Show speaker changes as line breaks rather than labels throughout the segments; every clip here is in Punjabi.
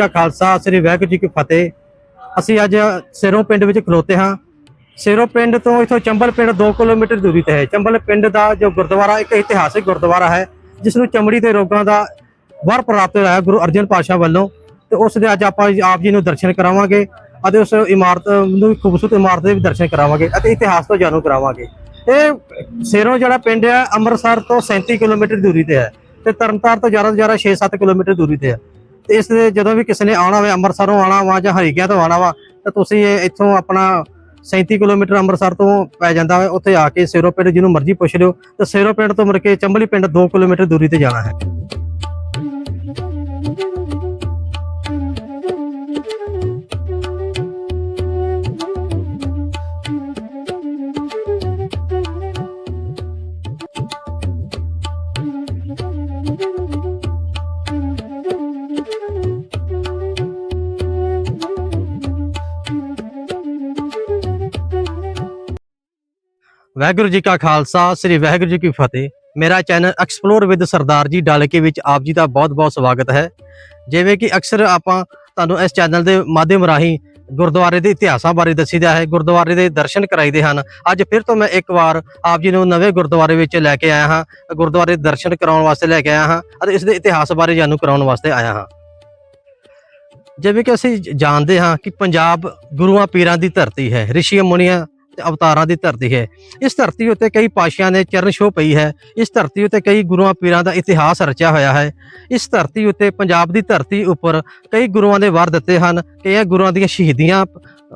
ਕਾ ਖਾਲਸਾ, ਸ੍ਰੀ ਵਾਹਿਗੁਰੂ ਜੀ ਕੀ ਫਤਿਹ। ਅਸੀਂ ਅੱਜ ਸਿਰੋਂ ਪਿੰਡ ਵਿੱਚ ਖਲੋਤੇ ਹਾਂ। ਸਿਰੋਂ ਪਿੰਡ ਤੋਂ ਇਥੋਂ ਚੰਬਲ ਪਿੰਡ 2 ਕਿਲੋਮੀਟਰ ਦੂਰੀ ਤੇ ਹੈ। ਚੰਬਲ ਪਿੰਡ ਦਾ ਜੋ ਗੁਰਦੁਆਰਾ, ਇੱਕ ਇਤਿਹਾਸਿਕ ਗੁਰਦੁਆਰਾ ਹੈ, ਜਿਸ ਨੂੰ ਚਮੜੀ ਦੇ ਰੋਗਾਂ ਦਾ ਵਰ ਪ੍ਰਾਪਤ ਹੋਇਆ ਹੈ ਗੁਰੂ ਅਰਜਨ ਪਾਤਸ਼ਾਹ ਵੱਲੋਂ। ਤੇ ਉਸ ਦੇ ਅੱਜ ਆਪਾਂ ਆਪ ਜੀ ਨੂੰ ਦਰਸ਼ਨ ਕਰਾਵਾਂਗੇ ਅਤੇ ਉਸ ਇਮਾਰਤ ਨੂੰ ਖੂਬਸੂਰਤ ਇਮਾਰਤ ਦੇ ਵੀ ਦਰਸ਼ਨ ਕਰਾਵਾਂਗੇ ਅਤੇ ਇਤਿਹਾਸ ਤੋਂ ਜਾਣੂ ਕਰਾਵਾਂਗੇ। ਇਹ ਸਿਰੋਂ ਜਿਹੜਾ ਪਿੰਡ ਹੈ, ਅੰਮ੍ਰਿਤਸਰ ਤੋਂ 37 ਕਿਲੋਮੀਟਰ ਦੂਰੀ ਤੇ ਹੈ ਤੇ ਤਰਨਤਾਰਨ ਤੋਂ ਜ਼ਿਆਦਾ ਤੋਂ ਜ਼ਿਆਦਾ 6-7 ਕਿਲੋਮੀਟਰ ਦੂਰੀ ਤੇ ਹੈ। ਤੇ ਇਸ ਦੇ ਜਦੋਂ ਵੀ ਕਿਸੇ ਨੇ ਆਉਣਾ ਹੋਵੇ, ਅੰਮ੍ਰਿਤਸਰੋਂ ਆਉਣਾ ਵਾ ਜਾਂ ਹਰੀਕਿਆਂ ਤੋਂ ਆਉਣਾ ਵਾ, ਤਾਂ ਤੁਸੀਂ ਇੱਥੋਂ ਆਪਣਾ 37 ਕਿਲੋਮੀਟਰ ਅੰਮ੍ਰਿਤਸਰ ਤੋਂ ਪੈ ਜਾਂਦਾ ਹੈ ਉੱਥੇ ਆ ਕੇ ਸ਼ੇਰੋ ਪਿੰਡ ਜਿਹਨੂੰ ਮਰਜ਼ੀ ਪੁੱਛ ਲਿਓ। ਤਾਂ ਸੇਰੋ ਪਿੰਡ ਤੋਂ ਮੁੜ ਕੇ ਚੰਬਲੀ ਪਿੰਡ 2 ਕਿਲੋਮੀਟਰ ਦੂਰੀ ਤੇ ਜਾਣਾ ਹੈ। ਵਾਹਿਗੁਰੂ ਜੀ ਕਾ ਖਾਲਸਾ, ਸ੍ਰੀ ਵਾਹਿਗੁਰੂ ਜੀ ਕੀ ਫਤਿਹ। ਮੇਰਾ channel explore with Sardar ji ਡਾਲਕੇ ਵਿੱਚ ਆਪ ਜੀ ਦਾ ਬਹੁਤ-ਬਹੁਤ ਸਵਾਗਤ ਹੈ। ਜਿਵੇਂ ਕਿ ਅਕਸਰ ਆਪਾਂ ਤੁਹਾਨੂੰ ਇਸ ਚੈਨਲ ਦੇ ਮਾਧਿਅਮ ਰਾਹੀਂ ਗੁਰਦੁਆਰੇ ਦੇ ਇਤਿਹਾਸਾਂ ਬਾਰੇ ਦੱਸੀਦਾ ਹੈ, ਗੁਰਦੁਆਰੇ ਦੇ ਦਰਸ਼ਨ ਕਰਾਈਦੇ ਹਨ। ਅੱਜ ਫਿਰ ਤੋਂ ਮੈਂ ਇੱਕ ਵਾਰ ਆਪ ਜੀ ਨੂੰ ਨਵੇਂ ਗੁਰਦੁਆਰੇ ਵਿੱਚ ਲੈ ਕੇ ਆਇਆ ਹਾਂ, ਗੁਰਦੁਆਰੇ ਦਰਸ਼ਨ ਕਰਾਉਣ ਵਾਸਤੇ ਲੈ ਕੇ ਆਇਆ ਹਾਂ ਅਤੇ ਇਸ ਦੇ ਇਤਿਹਾਸ ਬਾਰੇ ਜਾਣੂ ਕਰਾਉਣ ਵਾਸਤੇ ਆਇਆ ਹਾਂ। ਜਿਵੇਂ ਕਿ ਅਸੀਂ ਜਾਣਦੇ ਹਾਂ ਕਿ ਪੰਜਾਬ ਗੁਰੂਆਂ ਪੀਰਾਂ ਦੀ ਧਰਤੀ ਹੈ, ਰਿਸ਼ੀਆਂ ਮੁਨੀਆਂ ਅਵਤਾਰਾਂ ਦੀ ਧਰਤੀ ਹੈ। ਇਸ ਧਰਤੀ ਉੱਤੇ ਕਈ ਪਾਸ਼ਿਆਂ ਨੇ ਚਰਨ ਛੋਹ ਪਈ ਹੈ। ਇਸ ਧਰਤੀ ਉੱਤੇ ਕਈ ਗੁਰੂਆਂ ਪੀਰਾਂ ਦਾ ਇਤਿਹਾਸ ਰਚਿਆ ਹੋਇਆ ਹੈ। ਇਸ ਧਰਤੀ ਉੱਤੇ ਪੰਜਾਬ ਦੀ ਧਰਤੀ ਉੱਪਰ ਕਈ ਗੁਰੂਆਂ ਦੇ ਵਰ ਦਿੱਤੇ ਹਨ। ਕਈ ਗੁਰੂਆਂ ਦੀਆਂ ਸ਼ਹੀਦੀਆਂ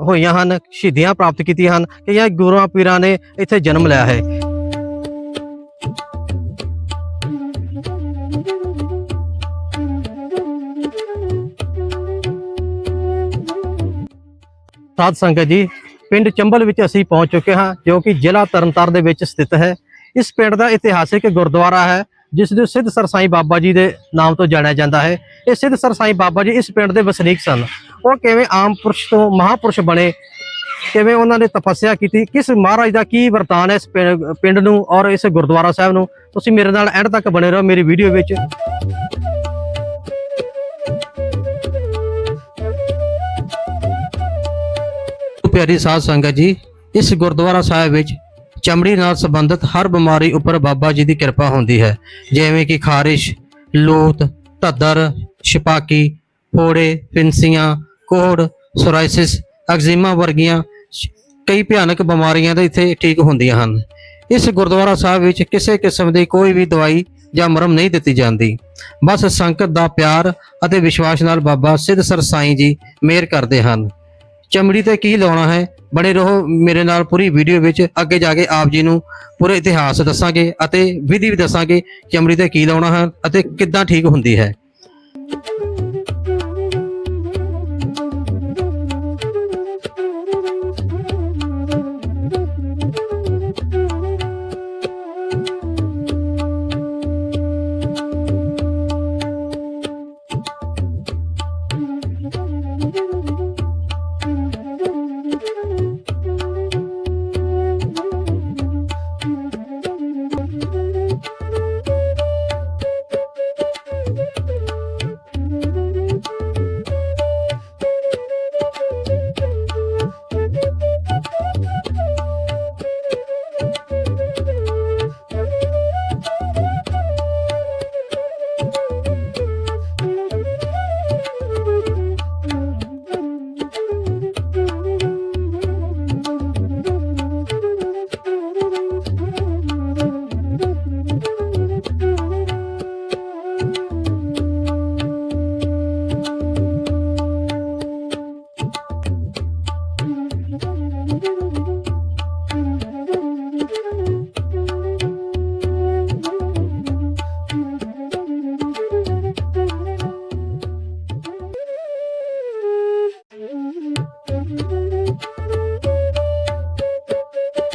ਹੋਈਆਂ ਹਨ, ਸ਼ਹੀਦੀਆਂ ਪ੍ਰਾਪਤ ਕੀਤੀਆਂ ਹਨ। ਕਈ ਗੁਰੂਆਂ ਪੀਰਾਂ ਨੇ ਇੱਥੇ ਜਨਮ ਲਿਆ ਹੈ। ਸਾਧ ਸੰਗਤ ਜੀ ਪਿੰਡ ਚੰਬਲ ਵਿੱਚ ਅਸੀਂ ਪਹੁੰਚ ਚੁੱਕੇ ਹਾਂ, ਜੋ ਕਿ ਜ਼ਿਲ੍ਹਾ ਤਰਨਤਾਰਨ ਦੇ ਵਿੱਚ ਸਥਿਤ ਹੈ। ਇਸ ਪਿੰਡ ਦਾ ਇਤਿਹਾਸਿਕ ਗੁਰਦੁਆਰਾ ਹੈ, ਜਿਸ ਨੂੰ ਸਿੱਧ ਸਰਸਾਈ ਬਾਬਾ ਜੀ ਦੇ ਨਾਮ ਤੋਂ ਜਾਣਿਆ ਜਾਂਦਾ ਹੈ। ਇਹ ਸਿੱਧ ਸਰਸਾਈ ਬਾਬਾ ਜੀ ਇਸ ਪਿੰਡ ਦੇ ਵਸਨੀਕ ਸਨ। ਉਹ ਕਿਵੇਂ ਆਮ ਪੁਰਸ਼ ਤੋਂ ਮਹਾਪੁਰਸ਼ ਬਣੇ, ਕਿਵੇਂ ਉਹਨਾਂ ਨੇ ਤਪੱਸਿਆ ਕੀਤੀ, ਕਿਸ ਮਹਾਰਾਜ ਦਾ ਕੀ ਵਰਤਾਨ ਹੈ ਇਸ ਪਿੰ- ਪਿੰਡ ਨੂੰ ਔਰ ਇਸ ਗੁਰਦੁਆਰਾ ਸਾਹਿਬ ਨੂੰ, ਤੁਸੀਂ ਮੇਰੇ ਨਾਲ ਐਂਡ ਤੱਕ ਬਣੇ ਰਹੋ ਮੇਰੀ ਵੀਡੀਓ ਵਿੱਚ। ਪਿਆਰੀ ਸਾਧ ਸੰਗਤ ਜੀ, ਇਸ ਗੁਰਦੁਆਰਾ ਸਾਹਿਬ ਵਿੱਚ ਚਮੜੀ ਨਾਲ ਸੰਬੰਧਿਤ ਹਰ ਬਿਮਾਰੀ ਉੱਪਰ ਬਾਬਾ ਜੀ ਦੀ ਕਿਰਪਾ ਹੁੰਦੀ ਹੈ। ਜਿਵੇਂ ਕਿ ਖਾਰਿਸ਼, ਲੋਤ, ਧੱਦਰ, ਛਪਾਕੀ, ਫੋੜੇ, ਫਿੰਸੀਆਂ, ਕੋੜ, ਸੋਰਾਇਸਿਸ ਐਗਜ਼ੀਮਾ ਵਰਗੀਆਂ ਕਈ ਭਿਆਨਕ ਬਿਮਾਰੀਆਂ ਦੇ ਇੱਥੇ ਠੀਕ ਹੁੰਦੀਆਂ ਹਨ। ਇਸ ਗੁਰਦੁਆਰਾ ਸਾਹਿਬ ਵਿੱਚ ਕਿਸੇ ਕਿਸਮ ਦੀ ਕੋਈ ਵੀ ਦਵਾਈ ਜਾਂ ਮਰਮ ਨਹੀਂ ਦਿੱਤੀ ਜਾਂਦੀ। ਬਸ ਸੰਗਤ ਦਾ ਪਿਆਰ ਅਤੇ ਵਿਸ਼ਵਾਸ ਨਾਲ ਬਾਬਾ ਸਿੱਧ ਸਰ ਸਾਈਂ ਜੀ ਮਿਹਰ ਕਰਦੇ ਹਨ। ਚਮੜੀ ਤੇ ਕੀ ਲਾਉਣਾ ਹੈ? ਬਣੇ ਰਹੋ ਮੇਰੇ ਨਾਲ ਪੂਰੀ ਵੀਡੀਓ ਵਿੱਚ। ਅੱਗੇ ਜਾ ਕੇ ਆਪ ਜੀ ਨੂੰ ਪੂਰੇ ਇਤਿਹਾਸ ਦੱਸਾਂਗੇ ਅਤੇ ਵਿਧੀ ਵੀ ਦੱਸਾਂਗੇ ਚਮੜੀ ਤੇ ਕੀ ਲਾਉਣਾ ਹੈ ਅਤੇ ਕਿੱਦਾਂ ਠੀਕ ਹੁੰਦੀ ਹੈ।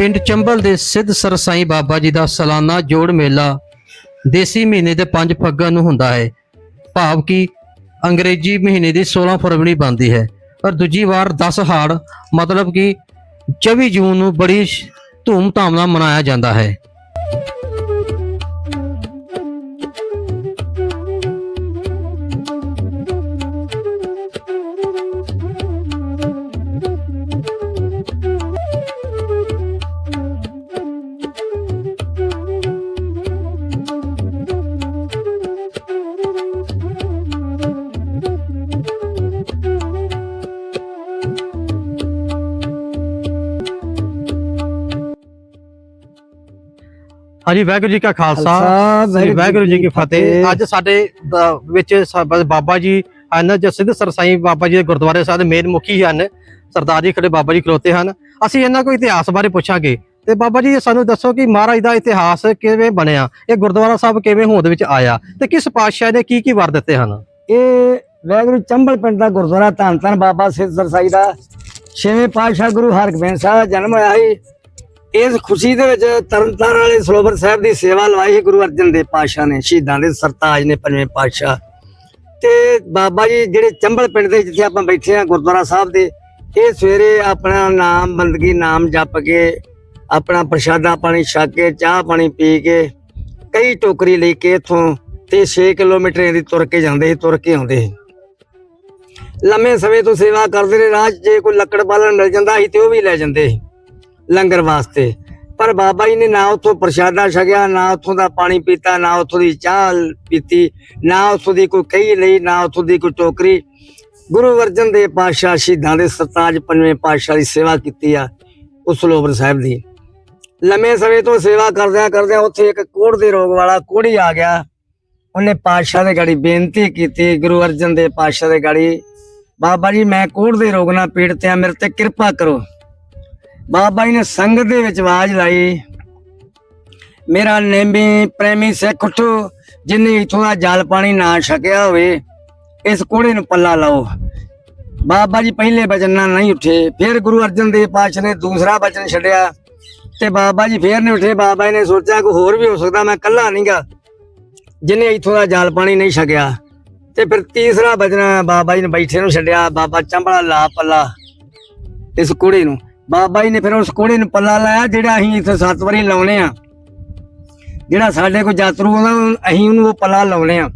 ਪਿੰਡ ਚੰਬਲ ਦੇ ਸਿੱਧ ਸਰਸਾਈ ਬਾਬਾ ਜੀ ਦਾ ਸਾਲਾਨਾ ਜੋੜ ਮੇਲਾ ਦੇਸੀ ਮਹੀਨੇ ਦੇ 5 ਫੱਗਣ ਨੂੰ ਹੁੰਦਾ ਹੈ। ਭਾਵ ਕਿ ਅੰਗਰੇਜ਼ੀ ਮਹੀਨੇ ਦੀ 16 ਫਰਵਰੀ ਬਣਦੀ ਹੈ। ਪਰ ਦੂਜੀ ਵਾਰ 10 ਹਾੜ, ਮਤਲਬ ਕਿ 24 ਜੂਨ ਨੂੰ ਬੜੀ ਸ਼- ਧੂਮ-ਧਾਮ ਨਾਲ ਮਨਾਇਆ ਜਾਂਦਾ ਹੈ। ਹਾਂਜੀ ਵਾਹਿਗੁਰੂ ਜੀ ਕਾ ਖਾਲਸਾ। ਵਾਹਿਗੁਰੂ ਜੀ ਕੀ ਫਤਿਹ। ਅੱਜ ਸਾਡੇ ਵਿੱਚ ਬਾਬਾ ਜੀ ਹਨ ਜਸਿੰਧ ਸਰਸਾਈ ਬਾਬਾ ਜੀ ਦੇ ਗੁਰਦੁਆਰੇ ਸਾਹਿਬ ਦੇ ਮੇਨ ਮੁਖੀ ਹਨ ਸਰਦਾਰ ਜੀ ਖੜੇ ਬਾਬਾ ਜੀ ਖਲੋਤੇ ਹਨ। ਅਸੀਂ ਇਹਨਾਂ ਕੋਈ ਇਤਿਹਾਸ ਬਾਰੇ ਪੁੱਛਾਂਗੇ। ਤੇ ਬਾਬਾ ਜੀ ਸਾਨੂੰ ਦੱਸੋ ਕਿ ਮਹਾਰਾਜ ਦਾ ਇਤਿਹਾਸ ਕਿਵੇਂ ਬਣਿਆ? ਇਹ ਗੁਰਦੁਆਰਾ ਸਾਹਿਬ ਕਿਵੇਂ ਹੋਂਦ ਵਿੱਚ ਆਇਆ? ਤੇ ਕਿਸ ਪਾਤਸ਼ਾਹ ਨੇ ਕੀ ਕੀ ਵਰ ਦਿੱਤੇ ਹਨ?
ਇਹ ਵੈਗੁਰੂ ਚੰਬਲ ਪਿੰਡ ਦਾ ਗੁਰਦੁਆਰਾ ਧੰਨ ਧੰਨ ਬਾਬਾ ਸਿੱਧ ਸਰਸਾਈ ਦਾ। ਛੇਵੇਂ ਪਾਤਸ਼ਾਹ ਗੁਰੂ ਹਰਗੋਬਿੰਦ ਸਾਹਿਬ ਦਾ ਜਨਮ ਹੋਇਆ ਸੀ। ਇਸ ਖੁਸ਼ੀ ਦੇ ਵਿੱਚ ਤਰਨਤਾਰਨ ਵਾਲੇ ਸਰੋਵਰ ਸਾਹਿਬ ਦੀ ਸੇਵਾ ਲਵਾਈ ਸੀ, ਗੁਰੂ ਅਰਜਨ ਦੇਵ ਪਾਤਸ਼ਾਹ ਨੇ, ਸ਼ਹੀਦਾਂ ਦੇ ਸਰਤਾਜ ਨੇ ਪੰਜਵੇਂ ਪਾਤਸ਼ਾਹ। ਤੇ ਬਾਬਾ ਜੀ ਜਿਹੜੇ ਚੰਬਲ ਪਿੰਡ ਦੇ ਜਿੱਥੇ ਆਪਾਂ ਬੈਠੇ ਆ ਗੁਰਦੁਆਰਾ ਸਾਹਿਬ ਦੇ, ਇਹ ਸਵੇਰੇ ਆਪਣਾ ਨਾਮ, ਬੰਦਗੀ ਨਾਮ ਜਪ ਕੇ, ਆਪਣਾ ਪ੍ਰਸ਼ਾਦਾ ਪਾਣੀ ਛਕ ਕੇ, ਚਾਹ ਪਾਣੀ ਪੀ ਕੇ, ਕਈ ਟੋਕਰੀ ਲੈ ਕੇ ਇਥੋਂ ਤੇ 6 ਕਿਲੋਮੀਟਰ ਇਹਦੀ ਤੁਰ ਕੇ ਜਾਂਦੇ ਸੀ, ਤੁਰ ਕੇ ਆਉਂਦੇ ਸੀ। ਲੰਮੇ ਸਮੇਂ ਤੋਂ ਸੇਵਾ ਕਰਦੇ ਨੇ ਰਾਹ 'ਚ ਜੇ ਕੋਈ ਲੱਕੜ ਬਾਲਣ ਮਿਲ ਜਾਂਦਾ ਸੀ ਤੇ ਉਹ ਵੀ ਲੈ ਜਾਂਦੇ ਸੀ। ਲੰਗਰ ਵਾਸਤੇ। ਪਰ ਬਾਬਾ ਜੀ ਨੇ ਨਾ ਉੱਥੋਂ ਪ੍ਰਸ਼ਾਦਾ ਛਕਿਆ, ਨਾ ਉੱਥੋਂ ਦਾ ਪਾਣੀ ਪੀਤਾ, ਨਾ ਉੱਥੋਂ ਦੀ ਚਾਹ ਪੀਤੀ, ਨਾ ਉਥੋਂ ਦੀ ਕੋਈ ਕਹੀ ਲਈ, ਨਾ ਉੱਥੋਂ ਦੀ ਕੋਈ ਟੋਕਰੀ। ਗੁਰੂ ਅਰਜਨ ਦੇਵ ਪਾਤਸ਼ਾਹ ਸ਼ਹੀਦਾਂ ਦੇ ਸਰਤਾਜ ਪੰਜਵੇਂ ਪਾਤਸ਼ਾਹ ਦੀ ਸੇਵਾ ਕੀਤੀ ਆ ਉਸ ਲੋਬਰ ਸਾਹਿਬ ਦੀ। ਲੰਮੇ ਸਮੇਂ ਤੋਂ ਸੇਵਾ ਕਰਦਿਆਂ ਕਰਦਿਆਂ ਉੱਥੇ ਇੱਕ ਕੋੜ ਦੇ ਰੋਗ ਵਾਲਾ ਕੋੜੀ ਆ ਗਿਆ। ਉਹਨੇ ਪਾਤਸ਼ਾਹ ਦੇ ਗਾੜੀ ਬੇਨਤੀ ਕੀਤੀ, ਗੁਰੂ ਅਰਜਨ ਦੇ ਪਾਤਸ਼ਾਹ ਦੇ ਗਾੜੀ, ਬਾਬਾ ਜੀ, ਮੈਂ ਕੋੜ ਦੇ ਰੋਗ ਨਾਲ ਪੀੜਤ ਆ, ਮੇਰੇ ਤੇ ਕਿਰਪਾ ਕਰੋ। ਬਾਬਾ ਜੀ ਨੇ ਸੰਗਤ ਦੇ ਵਿੱਚ ਆਵਾਜ਼ ਲਾਈ। ਮੇਰਾ ਨੇਮੀ ਪ੍ਰੇਮੀ ਸਿੱਖ ਉਠੋ, ਜਿਨੇ ਇਥੋਂ ਦਾ ਜਲ ਪਾਣੀ ਨਾ ਛਕਿਆ ਹੋਵੇ, ਇਸ ਕੋੜੇ ਨੂੰ ਪੱਲਾ ਲਾਓ। ਬਾਬਾ ਜੀ ਪਹਿਲੇ ਬਚਨ ਨਾਲ ਨਹੀਂ ਉੱਠੇ, ਫਿਰ ਗੁਰੂ ਅਰਜਨ ਦੇਵ ਪਾਤਸ਼ਾਹ ਨੇ ਦੂਸਰਾ ਬਚਨ ਛੱਡਿਆ। ਤੇ ਬਾਬਾ ਜੀ ਫੇਰ ਨਹੀਂ ਉੱਠੇ, ਬਾਬਾ ਜੀ ਨੇ ਸੋਚਿਆ ਕੋਈ ਹੋਰ ਵੀ ਹੋ ਸਕਦਾ, ਮੈਂ ਇਕੱਲਾ ਨਹੀਂਗਾ, ਜਿਨੇ ਇਥੋਂ ਦਾ ਜਲ ਪਾਣੀ ਨਹੀਂ ਛਕਿਆ। ਤੇ ਫਿਰ ਤੀਸਰਾ ਬਚਨ ਬਾਬਾ ਜੀ ਨੇ ਬੈਠੇ ਨੂੰ ਛੱਡਿਆ, ਬਾਬਾ ਚੰਬੜਾ ਲਾ ਪੱਲਾ ਇਸ ਕੁੜੀ ਨੂੰ। ਬਾਬਾ ਜੀ ਨੇ ਫਿਰ ਉਸ ਕੁੜੀ ਨੂੰ ਪੱਲਾ ਲਾਇਆ, ਜਿਹੜਾ ਅਸੀਂ ਇੱਥੇ ਸੱਤ ਵਾਰੀ ਲਾਉਣੇ ਆ। ਜਿਹੜਾ ਸਾਡੇ ਕੋਲ ਯਾਤਰੂ ਆਉਂਦਾ ਅਸੀਂ ਉਹਨੂੰ ਉਹ ਪੱਲਾ ਲਾਉਣੇ ਆ।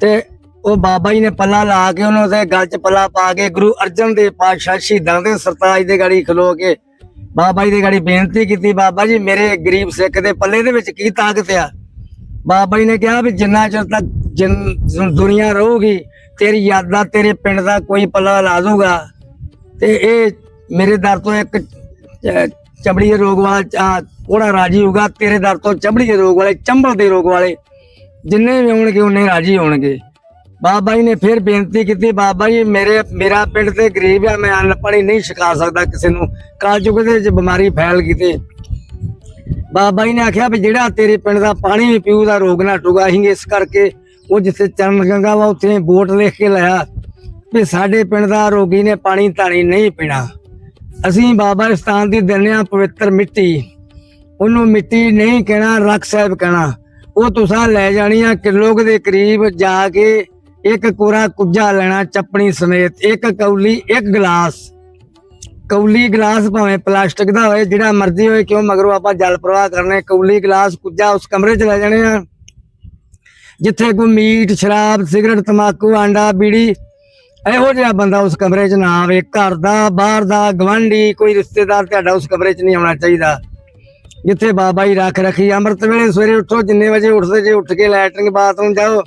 ਤੇ ਉਹ ਬਾਬਾ ਜੀ ਨੇ ਪੱਲਾ ਲਾ ਕੇ ਉਹਨੂੰ ਤੇ ਗਲ 'ਚ ਪੱਲਾ ਪਾ ਕੇ ਗੁਰੂ ਅਰਜਨ ਦੇਵ ਪਾਤਸ਼ਾਹ ਸ਼ਹੀਦਾਂ ਦੇ ਸਰਤਾਜ ਦੇ ਗਾੜੀ ਖਲੋ ਕੇ ਬਾਬਾ ਜੀ ਦੇ ਗਾੜੀ ਬੇਨਤੀ ਕੀਤੀ, ਬਾਬਾ ਜੀ, ਮੇਰੇ ਗਰੀਬ ਸਿੱਖ ਦੇ ਪੱਲੇ ਦੇ ਵਿੱਚ ਕੀ ਤਾਕਤ ਆ? ਬਾਬਾ ਜੀ ਨੇ ਕਿਹਾ ਵੀ ਜਿੰਨਾ ਚਿਰ ਤੱਕ ਜਿਨ- ਦੁਨੀਆ ਰਹੂਗੀ, ਤੇਰੀ ਯਾਦਾਂ ਤੇਰੇ ਪਿੰਡ ਦਾ ਕੋਈ ਪੱਲਾ ਲਾ ਦੂਗਾ। ਤੇ ਇਹ ਮੇਰੇ ਦਰ ਤੋਂ ਇੱਕ ਚ- ਚਮੜੀ ਦੇ ਰੋਗ ਵਾਲਾ ਚਾ- ਕੋੜਾ ਰਾਜੀ ਹੋਊਗਾ, ਤੇਰੇ ਦਰ ਤੋਂ ਚਮੜੀ ਦੇ ਰੋਗ ਵਾਲੇ, ਚੰਬਲ ਦੇ ਰੋਗ ਵਾਲੇ, ਜਿੰਨੇ ਵੀ ਹੋਣਗੇ, ਉਹਨੇ ਰਾਜੀ ਹੋਣਗੇ। ਬਾਬਾ ਜੀ ਨੇ ਫਿਰ ਬੇਨਤੀ ਕੀਤੀ, ਬਾਬਾ ਜੀ, ਮੇਰੇ, ਮੇਰਾ ਪਿੰਡ ਤੇ ਗਰੀਬ ਆ, ਮੈਂ ਅੰਨ ਨਹੀਂ ਛਕਾ ਸਕਦਾ ਕਿਸੇ ਨੂੰ। ਕਾਲਜੁਗ ਦੇ ਵਿੱਚ ਬਿਮਾਰੀ ਫੈਲ ਗਈ ਤੇ। ਬਾਬਾ ਜੀ ਨੇ ਆਖਿਆ ਵੀ ਜਿਹੜਾ ਤੇਰੇ ਪਿੰਡ ਦਾ ਪਾਣੀ ਵੀ ਪੀਊ ਦਾ ਰੋਗ ਨਾ ਟੁਗਾ ਅਸੀਂ ਇਸ ਕਰਕੇ ਉਹ ਜਿੱਥੇ ਚਰਨ ਗੰਗਾ ਵਾ, ਉੱਥੇ ਬੋਟ ਲਿਖ ਕੇ ਲਾਇਆ ਵੀ ਸਾਡੇ ਪਿੰਡ ਦਾ ਰੋਗੀ ਨੇ ਪਾਣੀ ਧਾਣੀ ਨਹੀਂ ਪੀਣਾ। ਅਸੀਂ ਬਾਬਾ ਸਥਾਨ ਦੀ ਦਿੰਦੇ ਪਵਿੱਤਰ ਮਿੱਟੀ। ਉਹਨੂੰ ਮਿੱਟੀ ਨਹੀਂ ਕਹਿਣਾ, ਰੱਖ ਸਾਹਿਬ ਕਹਿਣਾ। ਉਹ ਤੁਸੀਂ ਲੈ ਜਾਣੀ ਆ ਕਿਲੋ ਦੇ ਕਰੀਬ ਜਾ ਕੇ ਇੱਕ ਕੋਰਾ ਕੁੱਜਾ ਲੈਣਾ ਚੱਪਣੀ ਸਮੇਤ। ਇੱਕ ਕੌਲੀ, ਇੱਕ ਗਲਾਸ। ਕੌਲੀ ਗਲਾਸ ਭਾਵੇਂ ਪਲਾਸਟਿਕ ਦਾ ਹੋਏ, ਜਿਹੜਾ ਮਰਜ਼ੀ ਹੋਏ, ਕਿਉਂ ਮਗਰੋਂ ਆਪਾਂ ਜਲ ਪ੍ਰਵਾਹ ਕਰਨੇ, ਕੌਲੀ ਗਲਾਸ ਕੁੱਜਾ ਉਸ ਕਮਰੇ 'ਚ ਲੈ ਜਾਣੇ ਆ। ਜਿੱਥੇ ਕੋਈ ਮੀਟ, ਸ਼ਰਾਬ, ਸਿਗਰਟ ਤਮਾਕੂ ਆਂਡਾ, ਬੀੜੀ ਇਹੋ ਜਿਹਾ ਬੰਦਾ ਉਸ ਕਮਰੇ 'ਚ ਨਾ ਆਵੇ, ਘਰ ਦਾ, ਬਾਹਰ ਦਾ ਗਵਾਂਢੀ ਕੋਈ ਰਿਸ਼ਤੇਦਾਰ ਤੁਹਾਡਾ ਉਸ ਕਮਰੇ 'ਚ ਨਹੀਂ ਆਉਣਾ ਚਾਹੀਦਾ। ਜਿੱਥੇ ਬਾਬਾ ਜੀ ਰੱਖ ਰੱਖੀ ਅੰਮ੍ਰਿਤ ਵੇਲੇ ਸਵੇਰੇ ਉੱਠੋ, ਜਿੰਨੇ ਵਜੇ ਉੱਠਦੇ ਜੇ ਉੱਠ ਕੇ ਲੈਟਰਿੰਗ ਬਾਥਰੂਮ ਜਾਓ।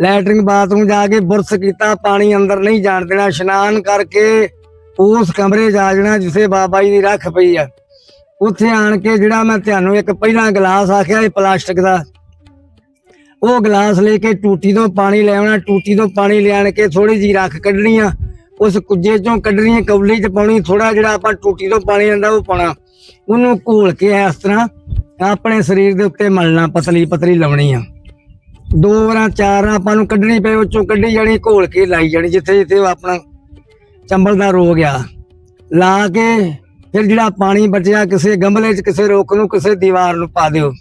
ਲੈਟਰਿੰਗ ਬਾਥਰੂਮ ਜਾ ਕੇ ਬੁਰਸ਼ ਕੀਤਾ, ਪਾਣੀ ਅੰਦਰ ਨਹੀਂ ਜਾਣ ਦੇਣਾ, ਇਸ਼ਨਾਨ ਕਰਕੇ ਉਸ ਕਮਰੇ 'ਚ ਆ ਜਾਣਾ ਜਿੱਥੇ ਬਾਬਾ ਜੀ ਦੀ ਰੱਖ ਪਈ ਆ। ਉੱਥੇ ਆਣ ਕੇ ਜਿਹੜਾ ਮੈਂ ਤੁਹਾਨੂੰ ਇੱਕ ਪਹਿਲਾਂ ਗਲਾਸ ਆਖਿਆ, ਇਹ ਪਲਾਸਟਿਕ ਦਾ। ਉਹ ਗਲਾਸ ਲੈ ਕੇ ਟੂਟੀ ਤੋਂ ਪਾਣੀ ਲੈ ਆਉਣਾ, ਟੂਟੀ ਤੋਂ ਪਾਣੀ ਲਿਆਣ ਕੇ ਥੋੜੀ ਜੀ ਰੱਖ ਕੱਢਣੀ ਆ ਉਸ ਕੁੱਜੇ ਚੋਂ ਕੱਢਣੀ ਕੌਲੀ 'ਚ ਪਾਉਣੀ ਥੋੜਾ ਜਿਹੜਾ ਆਪਾਂ ਟੂਟੀ ਤੋਂ ਪਾਣੀ ਲੈਂਦਾ ਉਹ ਪਾਉਣਾ। ਉਹਨੂੰ ਘੋਲ ਕੇ ਇਸ ਤਰ੍ਹਾਂ ਆਪਣੇ ਸਰੀਰ ਦੇ ਉੱਤੇ ਮਲਣਾ, ਪਤਲੀ ਪਤਲੀ ਲਾਉਣੀ ਆ। ਦੋ ਵਾਰਾਂ, ਚਾਰ ਵਾਰਾਂ ਆਪਾਂ ਨੂੰ ਕੱਢਣੀ ਪਏ, ਉਹ ਚੋਂ ਕੱਢੀ ਜਾਣੀ, ਘੋਲ ਕੇ ਲਾਈ ਜਾਣੀ, ਜਿੱਥੇ ਜਿੱਥੇ ਉਹ ਆਪਣਾ ਚੰਬਲ ਦਾ ਰੋਗ ਆ। ਲਾ ਕੇ ਫਿਰ ਜਿਹੜਾ ਪਾਣੀ ਬਚਿਆ, ਕਿਸੇ ਗਮਲੇ 'ਚ, ਕਿਸੇ ਰੁੱਖ ਨੂੰ, ਕਿਸੇ ਦੀਵਾਰ ਨੂੰ ਪਾ ਦਿਓ।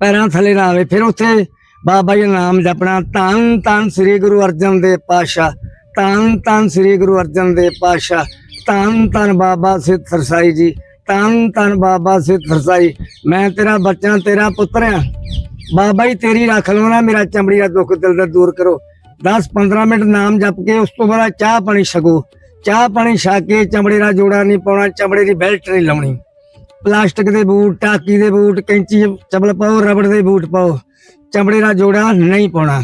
ਪੈਰਾਂ ਥੱਲੇ ਨਾ ਆਵੇ। ਫਿਰ ਉੱਥੇ ਬਾਬਾ ਜੀ ਦਾ ਨਾਮ ਜਪਣਾ। ਧੰਨ ਧੰਨ ਸ੍ਰੀ ਗੁਰੂ ਅਰਜਨ ਦੇਵ ਪਾਤਸ਼ਾਹ। ਧੰਨ ਧੰਨ ਸ੍ਰੀ ਗੁਰੂ ਅਰਜਨ ਦੇਵ ਪਾਤਸ਼ਾਹ। ਧੰਨ ਧੰਨ ਬਾਬਾ ਸਿੱਧ ਸਰਸਾਈ ਜੀ। ਧੰਨ ਧੰਨ ਬਾਬਾ ਸਿੱਧ ਸਰਸਾਈ ਮੈਂ ਤੇਰਾ ਬੱਚਾ, ਤੇਰਾ ਪੁੱਤਰ ਆ। ਬਾਬਾ ਜੀ, ਤੇਰੀ ਰੱਖ ਲਓ ਮੇਰਾ ਚਮੜੀ ਦਾ ਦੁੱਖ ਦਿਲ ਦਾ ਦੂਰ ਕਰੋ। 10 15 ਮਿੰਟ ਨਾਮ ਜਪ ਕੇ ਉਸ ਤੋਂ ਬਾਅਦ ਚਾਹ ਪਾਣੀ ਛਕੋ। ਚਾਹ ਪਾਣੀ ਛਕ ਕੇ ਚਮੜੇ ਦਾ ਜੋੜਾ ਨਹੀਂ ਪਾਉਣਾ, ਚਮੜੇ ਦੀ ਬੈਲਟ ਨਹੀਂ ਲਾਉਣੀ। ਪਲਾਸਟਿਕ ਦੇ ਬੂਟ, ਟਾਕੀ ਦੇ ਬੂਟ, ਕੈਂਚੀ ਚਪਲ ਪਾਓ, ਰਬੜ ਦੇ ਬੂਟ ਪਾਓ। ਚਮੜੇ ਦਾ ਜੋੜਾ ਨਹੀਂ ਪਾਉਣਾ।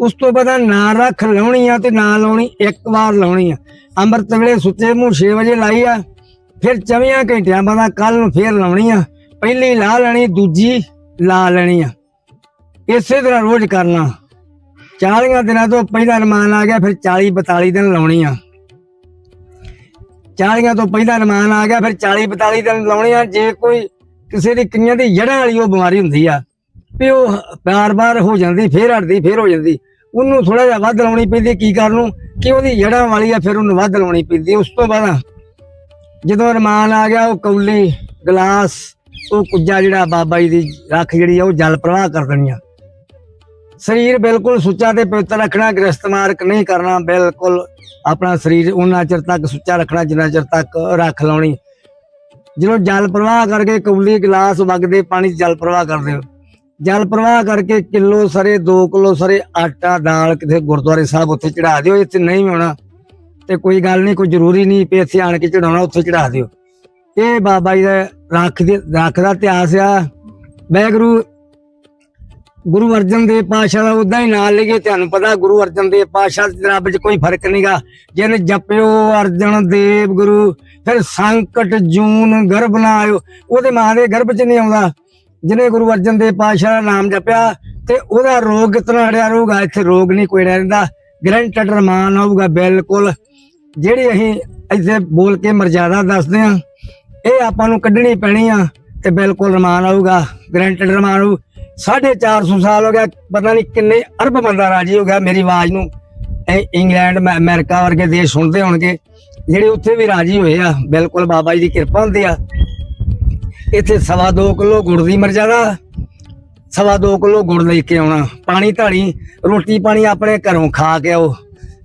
ਉਸ ਤੋਂ ਬਾਅਦ ਨਾ ਰੱਖ ਲਾਉਣੀ ਆ ਤੇ ਨਾ ਲਾਉਣੀ, ਇੱਕ ਵਾਰ ਲਾਉਣੀ ਆ। ਅੰਮ੍ਰਿਤ ਵੇਲੇ ਸੁੱਤੇ ਮੂੰਹ 6 ਵਜੇ ਲਾਈ ਆ, ਫਿਰ 24 ਘੰਟਿਆਂ ਬਾਅਦ ਕੱਲ ਨੂੰ ਫੇਰ ਲਾਉਣੀ ਆ। ਪਹਿਲੀ ਲਾ ਲੈਣੀ, ਦੂਜੀ ਲਾ ਲੈਣੀ ਆ। ਇਸੇ ਤਰ੍ਹਾਂ ਰੋਜ਼ ਕਰਨਾ। 40 ਦਿਨਾਂ ਤੋਂ ਪਹਿਲਾ ਰਮਾਨ ਆ ਗਿਆ, ਫਿਰ 40 42 ਦਿਨ ਲਾਉਣੀ ਆ। 40 ਤੋਂ ਪਹਿਲਾਂ ਰਮਾਨ ਆ ਗਿਆ, ਫਿਰ 40 42 ਦਿਨ ਲਾਉਣੇ ਆ, ਜੇ ਕੋਈ ਕਿਸੇ ਦੀ ਕਈਆਂ ਦੀ ਜੜ੍ਹਾਂ ਵਾਲੀ ਉਹ ਬਿਮਾਰੀ ਹੁੰਦੀ ਆ, ਵੀ ਉਹ ਬਾਰ-ਬਾਰ ਹੋ ਜਾਂਦੀ, ਫੇਰ ਹਟਦੀ, ਫੇਰ ਹੋ ਜਾਂਦੀ, ਉਹਨੂੰ ਥੋੜਾ ਜਿਹਾ ਵੱਧ ਲਾਉਣੀ ਪੈਂਦੀ ਕੀ ਕਰਨ ਨੂੰ, ਕਿ ਉਹਦੀ ਜੜ੍ਹਾਂ ਵਾਲੀ ਆ, ਫਿਰ ਉਹਨੂੰ ਵੱਧ ਲਾਉਣੀ ਪੈਂਦੀ, ਉਸ ਤੋਂ ਬਾਅਦ ਜਦੋਂ ਰਮਾਨ ਆ ਗਿਆ, ਉਹ ਕੌਲੀ, ਗਲਾਸ, ਉਹ ਕੁੱਜਾ ਜਿਹੜਾ ਬਾਬਾ ਜੀ ਦੀ ਰੱਖ ਜਿਹੜੀ ਆ, ਉਹ ਜਲ ਪ੍ਰਵਾਹ ਕਰ ਦੇਣੀ ਆ। ਸਰੀਰ ਬਿਲਕੁਲ ਸੁੱਚਾ ਤੇ ਪਵਿੱਤਰ ਰੱਖਣਾ, ਗ੍ਰਸਤ ਮਾਰਕ ਨਹੀਂ ਕਰਨਾ, ਬਿਲਕੁਲ ਆਪਣਾ ਸਰੀਰ ਉਹਨਾਂ ਚਿਰ ਤੱਕ ਸੁੱਚਾ ਰੱਖਣਾ, ਜਿੰਨਾ ਚਿਰ ਤੱਕ ਰੱਖ ਲਾਉਣੀ। ਜਦੋਂ ਜਲ ਪ੍ਰਵਾਹ ਕਰਕੇ ਕੌਲੀ ਗਲਾਸ ਵਗਦੇ ਪਾਣੀ ਜਲ ਪ੍ਰਵਾਹ ਕਰਦੇ ਹੋ। ਜਲ ਪ੍ਰਵਾਹ ਕਰਕੇ ਕਿਲੋ ਸਰੇ 2 ਕਿਲੋ ਸਰੇ, ਆਟਾ, ਦਾਲ ਕਿਤੇ ਗੁਰਦੁਆਰੇ ਸਾਹਿਬ ਉੱਥੇ ਚੜਾ ਦਿਓ, ਇੱਥੇ ਨਹੀਂ ਹੋਣਾ। ਤੇ ਕੋਈ ਗੱਲ ਨਹੀਂ, ਕੋਈ ਜ਼ਰੂਰੀ ਨਹੀਂ ਵੀ ਇੱਥੇ ਆਣ ਕੇ ਚੜਾਉਣਾ ਉੱਥੇ ਚੜਾ ਦਿਓ। ਇਹ ਬਾਬਾ ਜੀ ਦਾ ਰੱਖ ਦੇ ਰੱਖ ਦਾ ਇਤਿਹਾਸ ਆ। ਵਾਹਿਗੁਰੂ ਗੁਰੂ ਅਰਜਨ ਦੇਵ ਪਾਸ਼ਾ ਦਾ ਉਦਾਂ ਹੀ ਨਾਂ ਲਈਏ, ਤੁਹਾਨੂੰ ਪਤਾ ਗੁਰੂ ਅਰਜਨ ਦੇਵ ਪਾਸ਼ਾ ਦੇ ਰੱਬ 'ਚ ਕੋਈ ਫ਼ਰਕ ਨਹੀਂਗਾ ਜਿਹਨੇ ਜਪਿਓ ਅਰਜਨ ਦੇਵ ਗੁਰੂ, ਫਿਰ ਸੰਕਟ ਜੂਨ ਗਰਭ ਨਾ ਆਇਓ। ਉਹਦੇ ਮਾਂ ਦੇ ਗਰਭ 'ਚ ਨਹੀਂ ਆਉਂਦਾ। ਜਿਹਨੇ ਗੁਰੂ ਅਰਜਨ ਦੇਵ ਪਾਸ਼ਾ ਦਾ ਨਾਮ ਜਪਿਆ, ਤੇ ਉਹਦਾ ਰੋਗ ਕਿਤਨਾ ਹੜਿਆ ਰਹੂਗਾ, ਇੱਥੇ ਰੋਗ ਨਹੀਂ ਕੋਈ ਰਹਿੰਦਾ ਗਰੰਟਡ ਰਮਾਨ ਹੋਊਗਾ ਬਿਲਕੁਲ। ਜਿਹੜੀ ਅਸੀਂ ਇੱਥੇ ਬੋਲ ਕੇ ਮਰਜ਼ਾਦਾ ਦੱਸਦੇ ਆ ਇਹ ਆਪਾਂ ਨੂੰ ਕੱਢਣੀ ਪੈਣੀ ਆ, ਤੇ ਬਿਲਕੁਲ ਰਮਾਨ ਆਊਗਾ। ਗਰੰਟਡ ਰਮਾਨ ਆਊ। 450 ਸਾਲ ਹੋ ਗਿਆ, ਪਤਾ ਨਹੀਂ ਕਿੰਨੇ ਅਰਬ ਬੰਦਾ ਰਾਜੀ ਹੋ ਗਿਆ ਮੇਰੀ ਆਵਾਜ਼ ਨੂੰ। ਇਹ ਇੰਗਲੈਂਡ, ਮੈਂ ਅਮਰੀਕਾ ਵਰਗੇ ਦੇਸ਼ ਸੁਣਦੇ ਹੋਣਗੇ, ਜਿਹੜੇ ਉੱਥੇ ਵੀ ਰਾਜੀ ਹੋਏ ਆ, ਬਿਲਕੁਲ ਬਾਬਾ ਜੀ ਦੀ ਕਿਰਪਾ ਹੁੰਦੀ ਆ। ਇੱਥੇ ਸਵਾ ਦੋ ਕਿਲੋ ਗੁੜ ਦੀ ਮਰਜ਼ਾਦਾ ਸਵਾ ਦੋ ਕਿਲੋ ਗੁੜ ਲੈ ਕੇ ਆਉਣਾ, ਪਾਣੀ ਧਾਣੀ, ਰੋਟੀ ਪਾਣੀ ਆਪਣੇ ਘਰੋਂ ਖਾ ਕੇ ਆਓ।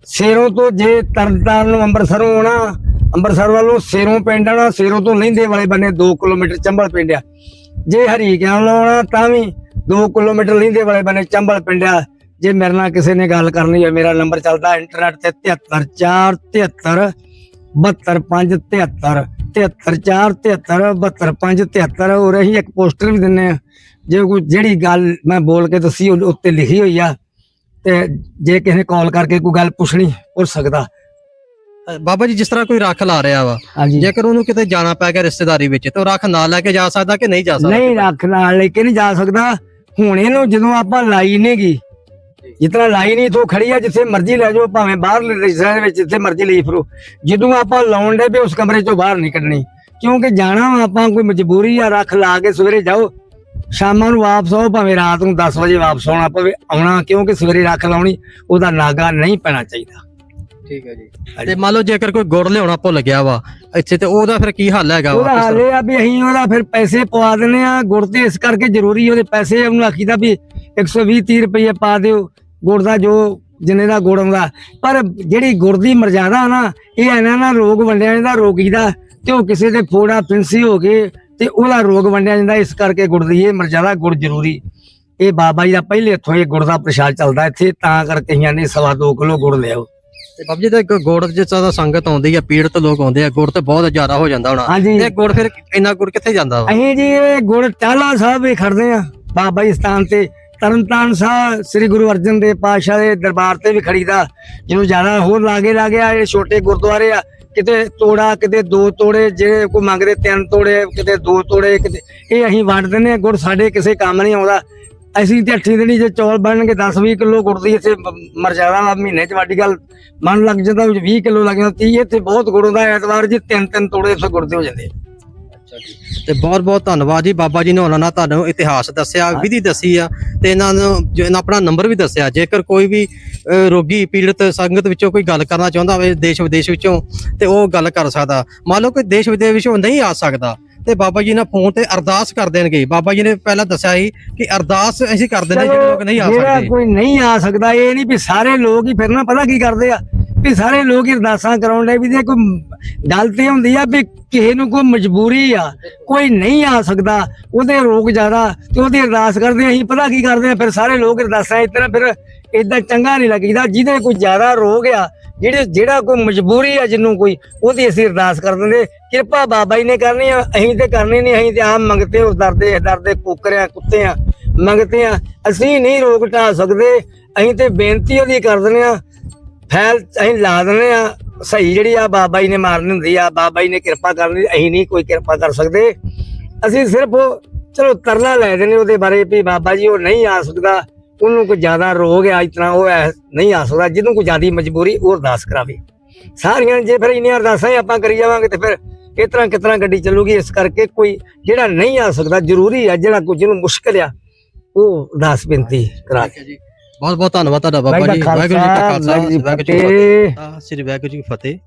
ਸੇਰੋਂ ਤੋਂ ਜੇ ਤਰਨਤਾਰਨ ਨੂੰ ਅੰਮ੍ਰਿਤਸਰੋਂ ਆਉਣਾ ਅੰਮ੍ਰਿਤਸਰ ਵੱਲੋਂ ਸੇਰੋਂ ਪਿੰਡ ਆਉਣਾ, ਸੇਰੋਂ ਤੋਂ ਲਹਿੰਦੇ ਵਾਲੇ ਬੰਨੇ 2 ਕਿਲੋਮੀਟਰ ਚੰਬਲ ਪਿੰਡ ਆ। ਜੇ ਹਰੀਕਿਆਂ ਵੱਲੋਂ ਆਉਣਾ ਤਾਂ ਵੀ 2 ਕਿਲੋਮੀਟਰ ਲਹਿੰਦੇ ਵਾਲੇ ਬੰਨੇ ਚੰਬਲ ਪਿੰਡ ਆ। ਜੇ ਮੇਰੇ ਨਾਲ ਕਿਸੇ ਨੇ ਗੱਲ ਕਰਨੀ ਹੈ ਮੇਰਾ ਨੰਬਰ ਚੱਲਦਾ ਇੰਟਰਨੈਟ ਤੇ 73473 72573 73473 ਹੋਰ ਅਸੀਂ ਇੱਕ ਪੋਸਟਰ ਵੀ ਦਿੰਨੇ ਆ। ਜੇ ਕੋਈ ਜਿਹੜੀ ਗੱਲ ਮੈਂ ਬੋਲ ਕੇ ਦੱਸੀ ਉਹ ਉੱਤੇ ਲਿਖੀ ਹੋਈ ਆ। ਤੇ ਜੇ ਕਿਸੇ ਨੇ ਕਾਲ ਕਰਕੇ ਕੋਈ ਗੱਲ ਪੁੱਛਣੀ ਪੁੱਛ ਸਕਦਾ।
ਬਾਬਾ ਜੀ ਜਿਸ ਤਰ੍ਹਾਂ ਕੋਈ ਰੱਖ ਲਾ ਰਿਹਾ ਵਾ ਜੇਕਰ ਉਹਨੂੰ ਕਿਤੇ ਜਾਣਾ ਪੈ ਗਿਆ ਰਿਸ਼ਤੇਦਾਰੀ ਵਿੱਚ ਤੇ ਉਹ ਰੱਖ ਨਾਲ ਲੈ ਕੇ ਜਾ ਸਕਦਾ ਕਿ ਨਹੀਂ ਜਾ ਸਕਦਾ?
ਨਹੀਂ ਰੱਖ ਨਾਲ ਲੈ ਕੇ ਨਹੀਂ ਜਾ ਸਕਦਾ। ਹੁਣ ਇਹਨੂੰ ਜਦੋਂ ਆਪਾਂ ਲਾਈ ਨੇਗੀ ਜਿਤਨਾ ਲਾਈ ਨਹੀਂ ਤੋਂ ਖੜੀ ਆ ਜਿੱਥੇ ਮਰਜ਼ੀ ਲੈ ਜਾਓ ਭਾਵੇਂ ਬਾਹਰ ਰਿਸ਼ਤੇਦਾਰ ਦੇ ਵਿੱਚ ਜਿੱਥੇ ਮਰਜ਼ੀ ਲਈ ਫਿਰੋ। ਜਦੋਂ ਆਪਾਂ ਲਾਉਣ ਦੇ ਵੀ ਉਸ ਕਮਰੇ ਚੋਂ ਬਾਹਰ ਨਹੀਂ ਕੱਢਣੀ ਕਿਉਂਕਿ ਜਾਣਾ ਆਪਾਂ ਕੋਈ ਮਜਬੂਰੀ ਆ ਰੱਖ ਲਾ ਕੇ ਸਵੇਰੇ ਜਾਓ। ਸ਼ਾਮਾਂ ਨੂੰ ਵਾਪਸ ਆਓ ਭਾਵੇਂ ਰਾਤ ਨੂੰ 10 ਵਜੇ ਵਾਪਸ ਆਉਣਾ ਪਵੇ ਆਉਣਾ ਕਿਉਂਕਿ ਸਵੇਰੇ ਰੱਖ ਲਾਉਣੀ ਉਹਦਾ ਨਾਗਾ ਨਹੀਂ ਪੈਣਾ ਚਾਹੀਦਾ।
ਠੀਕ ਹੈ ਜੀ। ਤੇ ਮੰਨ ਲਓ ਜੇਕਰ ਕੋਈ ਗੁੜ ਲਿਆਉਣਾ ਭੁੱਲ ਗਿਆ ਵਾ ਇੱਥੇ ਤੇ ਉਹਦਾ ਫਿਰ ਕੀ ਹੱਲ ਹੈਗਾ ਵਾ
ਉਹਦਾ
ਕਿਸ
ਹਾਲ ਆ ਵੀ ਅਸੀਂ ਉਹਦਾ ਫਿਰ ਪੈਸੇ ਪਵਾ ਦਿੰਨੇ ਆ ਗੁੜ ਤੇ ਇਸ ਕਰਕੇ ਜ਼ਰੂਰੀ ਉਹਦੇ ਪੈਸੇ ਉਹਨੂੰ ਆਖੀਦਾ ਵੀ 120 30 ਰੁਪਏ ਪਾ ਦਿਓ ਗੁੜ ਦਾ ਜੋ ਜਿੰਨੇ ਦਾ ਗੁੜ ਆਉਂਦਾ। ਪਰ ਜਿਹੜੀ ਗੁੜ ਦੀ ਮਰਜ਼ਾਦਾ ਨਾ ਇਹ ਇਹਨਾਂ ਨਾਲ ਰੋਗ ਵੰਡਿਆ ਜਾਂਦਾ ਰੋਗੀ ਦਾ ਤੇ ਉਹ ਕਿਸੇ ਦੇ ਫੋੜਾ ਫਿੰਸੀ ਹੋ ਗਏ ਤੇ ਉਹਦਾ ਰੋਗ ਵੰਡਿਆ ਜਾਂਦਾ ਇਸ ਕਰਕੇ ਗੁੜ ਦੀ ਇਹ ਮਰਜ਼ਾਦਾ ਗੁੜ ਜ਼ਰੂਰੀ। ਇਹ ਬਾਬਾ ਜੀ ਦਾ ਪਹਿਲੇ ਇੱਥੋਂ ਇਹ ਗੁੜ ਦਾ ਪ੍ਰਸ਼ਾਦ ਚੱਲਦਾ ਇੱਥੇ ਤਾਂ ਕਰਕੇ ਇਹਨਾਂ ਨੇ ਸਵਾ ਦੋ ਕਿਲੋ ਗੁੜ ਲਿਆਓ।
ਤੇ ਬਾਬਾ ਜੀ ਗ- ਗੁੜ ਦਾ ਸੰਗਤ ਆਉਂਦੀ ਆ ਪੀੜਤ ਲੋਕ ਆਉਂਦੇ ਆ ਗੁੜ ਤੇ ਬਹੁਤ ਜ਼ਿਆਦਾ ਹੋ ਜਾਂਦਾ ਹੋਣਾ।
ਹਾਂਜੀ।
ਤੇ ਗੁੜ ਫਿਰ ਇੰਨਾ ਗੁੜ ਕਿੱਥੇ ਜਾਂਦਾ ਵਾ?
ਅਸੀਂ ਜੀ ਇਹ ਗੁੜ ਟਾਲਾ ਸਾਹਿਬ ਵੀ ਖੜਦੇ ਆ ਬਾਬਾ ਜੀ ਸਥਾਨ ਤੇ। ਤਰਨਤਾਰਨ ਸਾਹਿਬ ਸ੍ਰੀ ਗੁਰੂ ਅਰਜਨ ਦੇਵ ਪਾਤਸ਼ਾਹ ਦੇ ਦਰਬਾਰ ਤੇ ਵੀ ਖੜੀਦਾ ਜਿਹਨੂੰ ਜ਼ਿਆਦਾ ਹੋਰ ਲਾਗੇ ਲਾਗੇ ਆ ਇਹ ਛੋਟੇ ਗੁਰਦੁਆਰੇ ਆ। ਕਿਤੇ ਤੋੜਾ ਕਿਤੇ ਦੋ ਤੋੜੇ ਜੇ ਕੋਈ ਮੰਗਦੇ ਤਿੰਨ ਤੋੜੇ ਕਿਤੇ ਦੋ ਤੋੜੇ ਕਿਤੇ ਇਹ ਅਸੀਂ ਵੰਡ ਦਿੰਦੇ ਆ ਗੁੜ ਸਾਡੇ ਕਿਸੇ ਕੰਮ ਨਹੀਂ ਆਉਂਦਾ। ਅਸੀਂ ਤੇ ਅੱਠੀ ਦਿਨੀ ਜੇ ਚੌਲ ਬਣਨਗੇ 10 20 ਕਿਲੋ ਗੁੜ ਦੀ ਇੱਥੇ ਮਰਜ਼ਾਦਾ ਵਾ ਮਹੀਨੇ ਚ ਵੱਡੀ ਗੱਲ। ਮਨ ਲੱਗ ਜਾਂਦਾ ਵਿੱਚ 20 ਕਿਲੋ ਲੱਗ ਜਾਂਦਾ 30 ਇੱਥੇ ਬਹੁਤ ਗੁੜ ਹੁੰਦਾ ਐਤਵਾਰ ਜੀ ਤਿੰਨ ਤਿੰਨ ਤੋੜੇ ਇੱਥੇ ਗੁੜ ਦੇ ਹੋ ਜਾਂਦੇ।
ਤੇ ਬਹੁਤ ਬਹੁਤ ਧੰਨਵਾਦ ਜੀ ਬਾਬਾ ਜੀ ਨੇ ਉਹਨਾਂ ਨਾਲ ਤੁਹਾਨੂੰ ਇਤਿਹਾਸ ਦੱਸਿਆ ਵਿਧੀ ਦੱਸੀ ਆ ਤੇ ਇਹਨਾਂ ਨੂੰ ਜੋ ਇਹਨਾਂ ਆਪਣਾ ਨੰਬਰ ਵੀ ਦੱਸਿਆ ਜੇਕਰ ਕੋਈ ਵੀ ਰੋਗੀ ਪੀੜਤ ਸੰਗਤ ਵਿੱਚੋਂ ਕੋਈ ਗੱਲ ਕਰਨਾ ਚਾਹੁੰਦਾ ਹੋਵੇ ਦੇਸ਼ ਵਿਦੇਸ਼ ਵਿੱਚੋਂ ਤੇ ਉਹ ਗੱਲ ਕਰ ਸਕਦਾ। ਮੰਨ ਲਓ ਕੋਈ ਦੇਸ਼ ਵਿਦੇਸ਼ ਵਿੱਚੋਂ ਨਹੀਂ ਆ ਸਕਦਾ ਤੇ ਬਾਬਾ ਜੀ ਨਾਲ ਫੋਨ ਤੇ ਅਰਦਾਸ ਕਰ ਦੇਣਗੇ। ਬਾਬਾ ਜੀ ਨੇ ਪਹਿਲਾਂ ਦੱਸਿਆ ਸੀ ਕਿ ਅਰਦਾਸ ਅਸੀਂ ਕਰ ਦਿੰਦੇ ਜਿਹੜੇ ਲੋਕ ਨਹੀਂ ਆ
ਜਿਹੜਾ
ਸਕਦੇ।
ਕੋਈ ਨਹੀਂ ਆ ਸਕਦਾ ਇਹ ਨਹੀਂ ਵੀ ਸਾਰੇ ਲੋਕ ਹੀ ਫਿਰ ਨਾ ਪਤਾ ਕੀ ਕਰਦੇ ਆ ਵੀ ਸਾਰੇ ਲੋਕ ਹੀ ਅਰਦਾਸਾਂ ਕਰਾਉਣ ਦੇ ਵੀ ਜੇ ਕੋਈ ਗੱਲ ਤੇ ਹੁੰਦੀ ਆ ਵੀ ਕਿਸੇ ਨੂੰ ਕੋਈ ਮਜਬੂਰੀ ਆ ਕੋਈ ਨਹੀਂ ਆ ਸਕਦਾ ਉਹਦੇ ਰੋਗ ਜ਼ਿਆਦਾ ਤੇ ਉਹਦੀ ਅਰਦਾਸ ਕਰਦੇ ਆ, ਅਸੀਂ ਪਤਾ ਕੀ ਕਰਦੇ ਆ ਫਿਰ ਸਾਰੇ ਲੋਕ ਅਰਦਾਸਾਂ ਇਸ ਤਰ੍ਹਾਂ ਫਿਰ ਇਦਾਂ ਚੰਗਾ ਨਹੀਂ ਲੱਗਦਾ ਜਿਹਦੇ ਕੋਈ ਜ਼ਿਆਦਾ ਰੋਗ ਆ ਜਿਹੜੇ ਜਿਹੜਾ ਕੋਈ ਮਜਬੂਰੀ ਆ ਜਿੰਨੂੰ ਕੋਈ, ਉਹਦੀ ਅਸੀਂ ਅਰਦਾਸ ਕਰ ਦਿੰਦੇ ਕਿਰਪਾ ਬਾਬਾ ਜੀ ਨੇ ਕਰਨੀ ਆ, ਅਸੀਂ ਤੇ ਕਰਨੀ ਨਹੀਂ, ਅਸੀਂ ਤੇ ਆਮ ਮੰਗਤੇ ਉਸ ਦਰਦੇ ਦਰਦੇ ਕੁੱਕਰਿਆਂ ਕੁੱਤੇ ਆ, ਮੰਗਤੇ ਆ। ਅਸੀਂ ਨਹੀਂ ਰੋਕ ਢਾ ਸਕਦੇ, ਅਸੀਂ ਤੇ ਬੇਨਤੀ ਉਹਦੀ ਕਰ ਦਿੰਦੇ ਆ ਫੈਲ, ਅਸੀਂ ਲਾ ਦਿੰਦੇ ਆ ਸਹੀ ਜਿਹੜੀ ਆ ਬਾਬਾ ਜੀ ਨੇ ਮਾਰਨੀ ਹੁੰਦੀ ਆ, ਬਾਬਾ ਜੀ ਨੇ ਕਿਰਪਾ ਕਰਨੀ ਅਸੀਂ ਨਹੀਂ ਕੋਈ ਕਿਰਪਾ ਕਰ ਸਕਦੇ। ਅਸੀਂ ਸਿਰਫ ਚਲੋ ਤਰਲਾ ਲੈ ਦੇਣੇ ਉਹਦੇ ਬਾਰੇ ਵੀ ਬਾਬਾ ਜੀ ਉਹ ਨਹੀਂ ਆ ਸਕਦਾ। ਉਹਨੂੰ ਕੋਈ ਜ਼ਿਆਦਾ ਰੋਗ ਹੈ ਇਸ ਤਰ੍ਹਾਂ ਉਹ ਨਹੀਂ ਆ ਸਕਦਾ ਜਿਹਨੂੰ ਕੋਈ ਜ਼ਿਆਦੀ ਮਜਬੂਰੀ ਉਹ ਅਰਦਾਸ ਕਰਾਵੇ। ਸਾਰੀਆਂ ਜੇ ਫਿਰ ਇੰਨੀਆਂ ਅਰਦਾਸਾਂ ਹੀ ਆਪਾਂ ਕਰੀ ਜਾਵਾਂਗੇ ਤੇ ਫਿਰ ਇਸ ਤਰ੍ਹਾਂ ਤਰ੍ਹਾਂ ਗੱਡੀ ਚੱਲੂਗੀ ਇਸ ਕਰਕੇ ਕੋਈ ਜਿਹੜਾ ਨਹੀਂ ਆ ਸਕਦਾ ਜ਼ਰੂਰੀ ਹੈ ਜਿਹੜਾ ਕੋਈ ਜਿਹਨੂੰ ਮੁਸ਼ਕਲ ਆ ਉਹ ਅਰਦਾਸ ਬੇਨਤੀ ਕਰਾ
ਜੀ। ਬਹੁਤ ਬਹੁਤ ਧੰਨਵਾਦ ਤੁਹਾਡਾ ਬਾਬਾ ਜੀ। ਵਾਹਿਗੁਰੂ ਜੀ ਕਾ ਖਾਲਸਾ ਵਾਹਿਗੁਰੂ ਜੀ ਕੀ ਫਤਿਹ।
ਫਤਿਹ।
ਤਾਂ ਸ੍ਰੀ ਵਾਹਿਗੁਰੂ ਜੀ ਕੀ ਫਤਿਹ।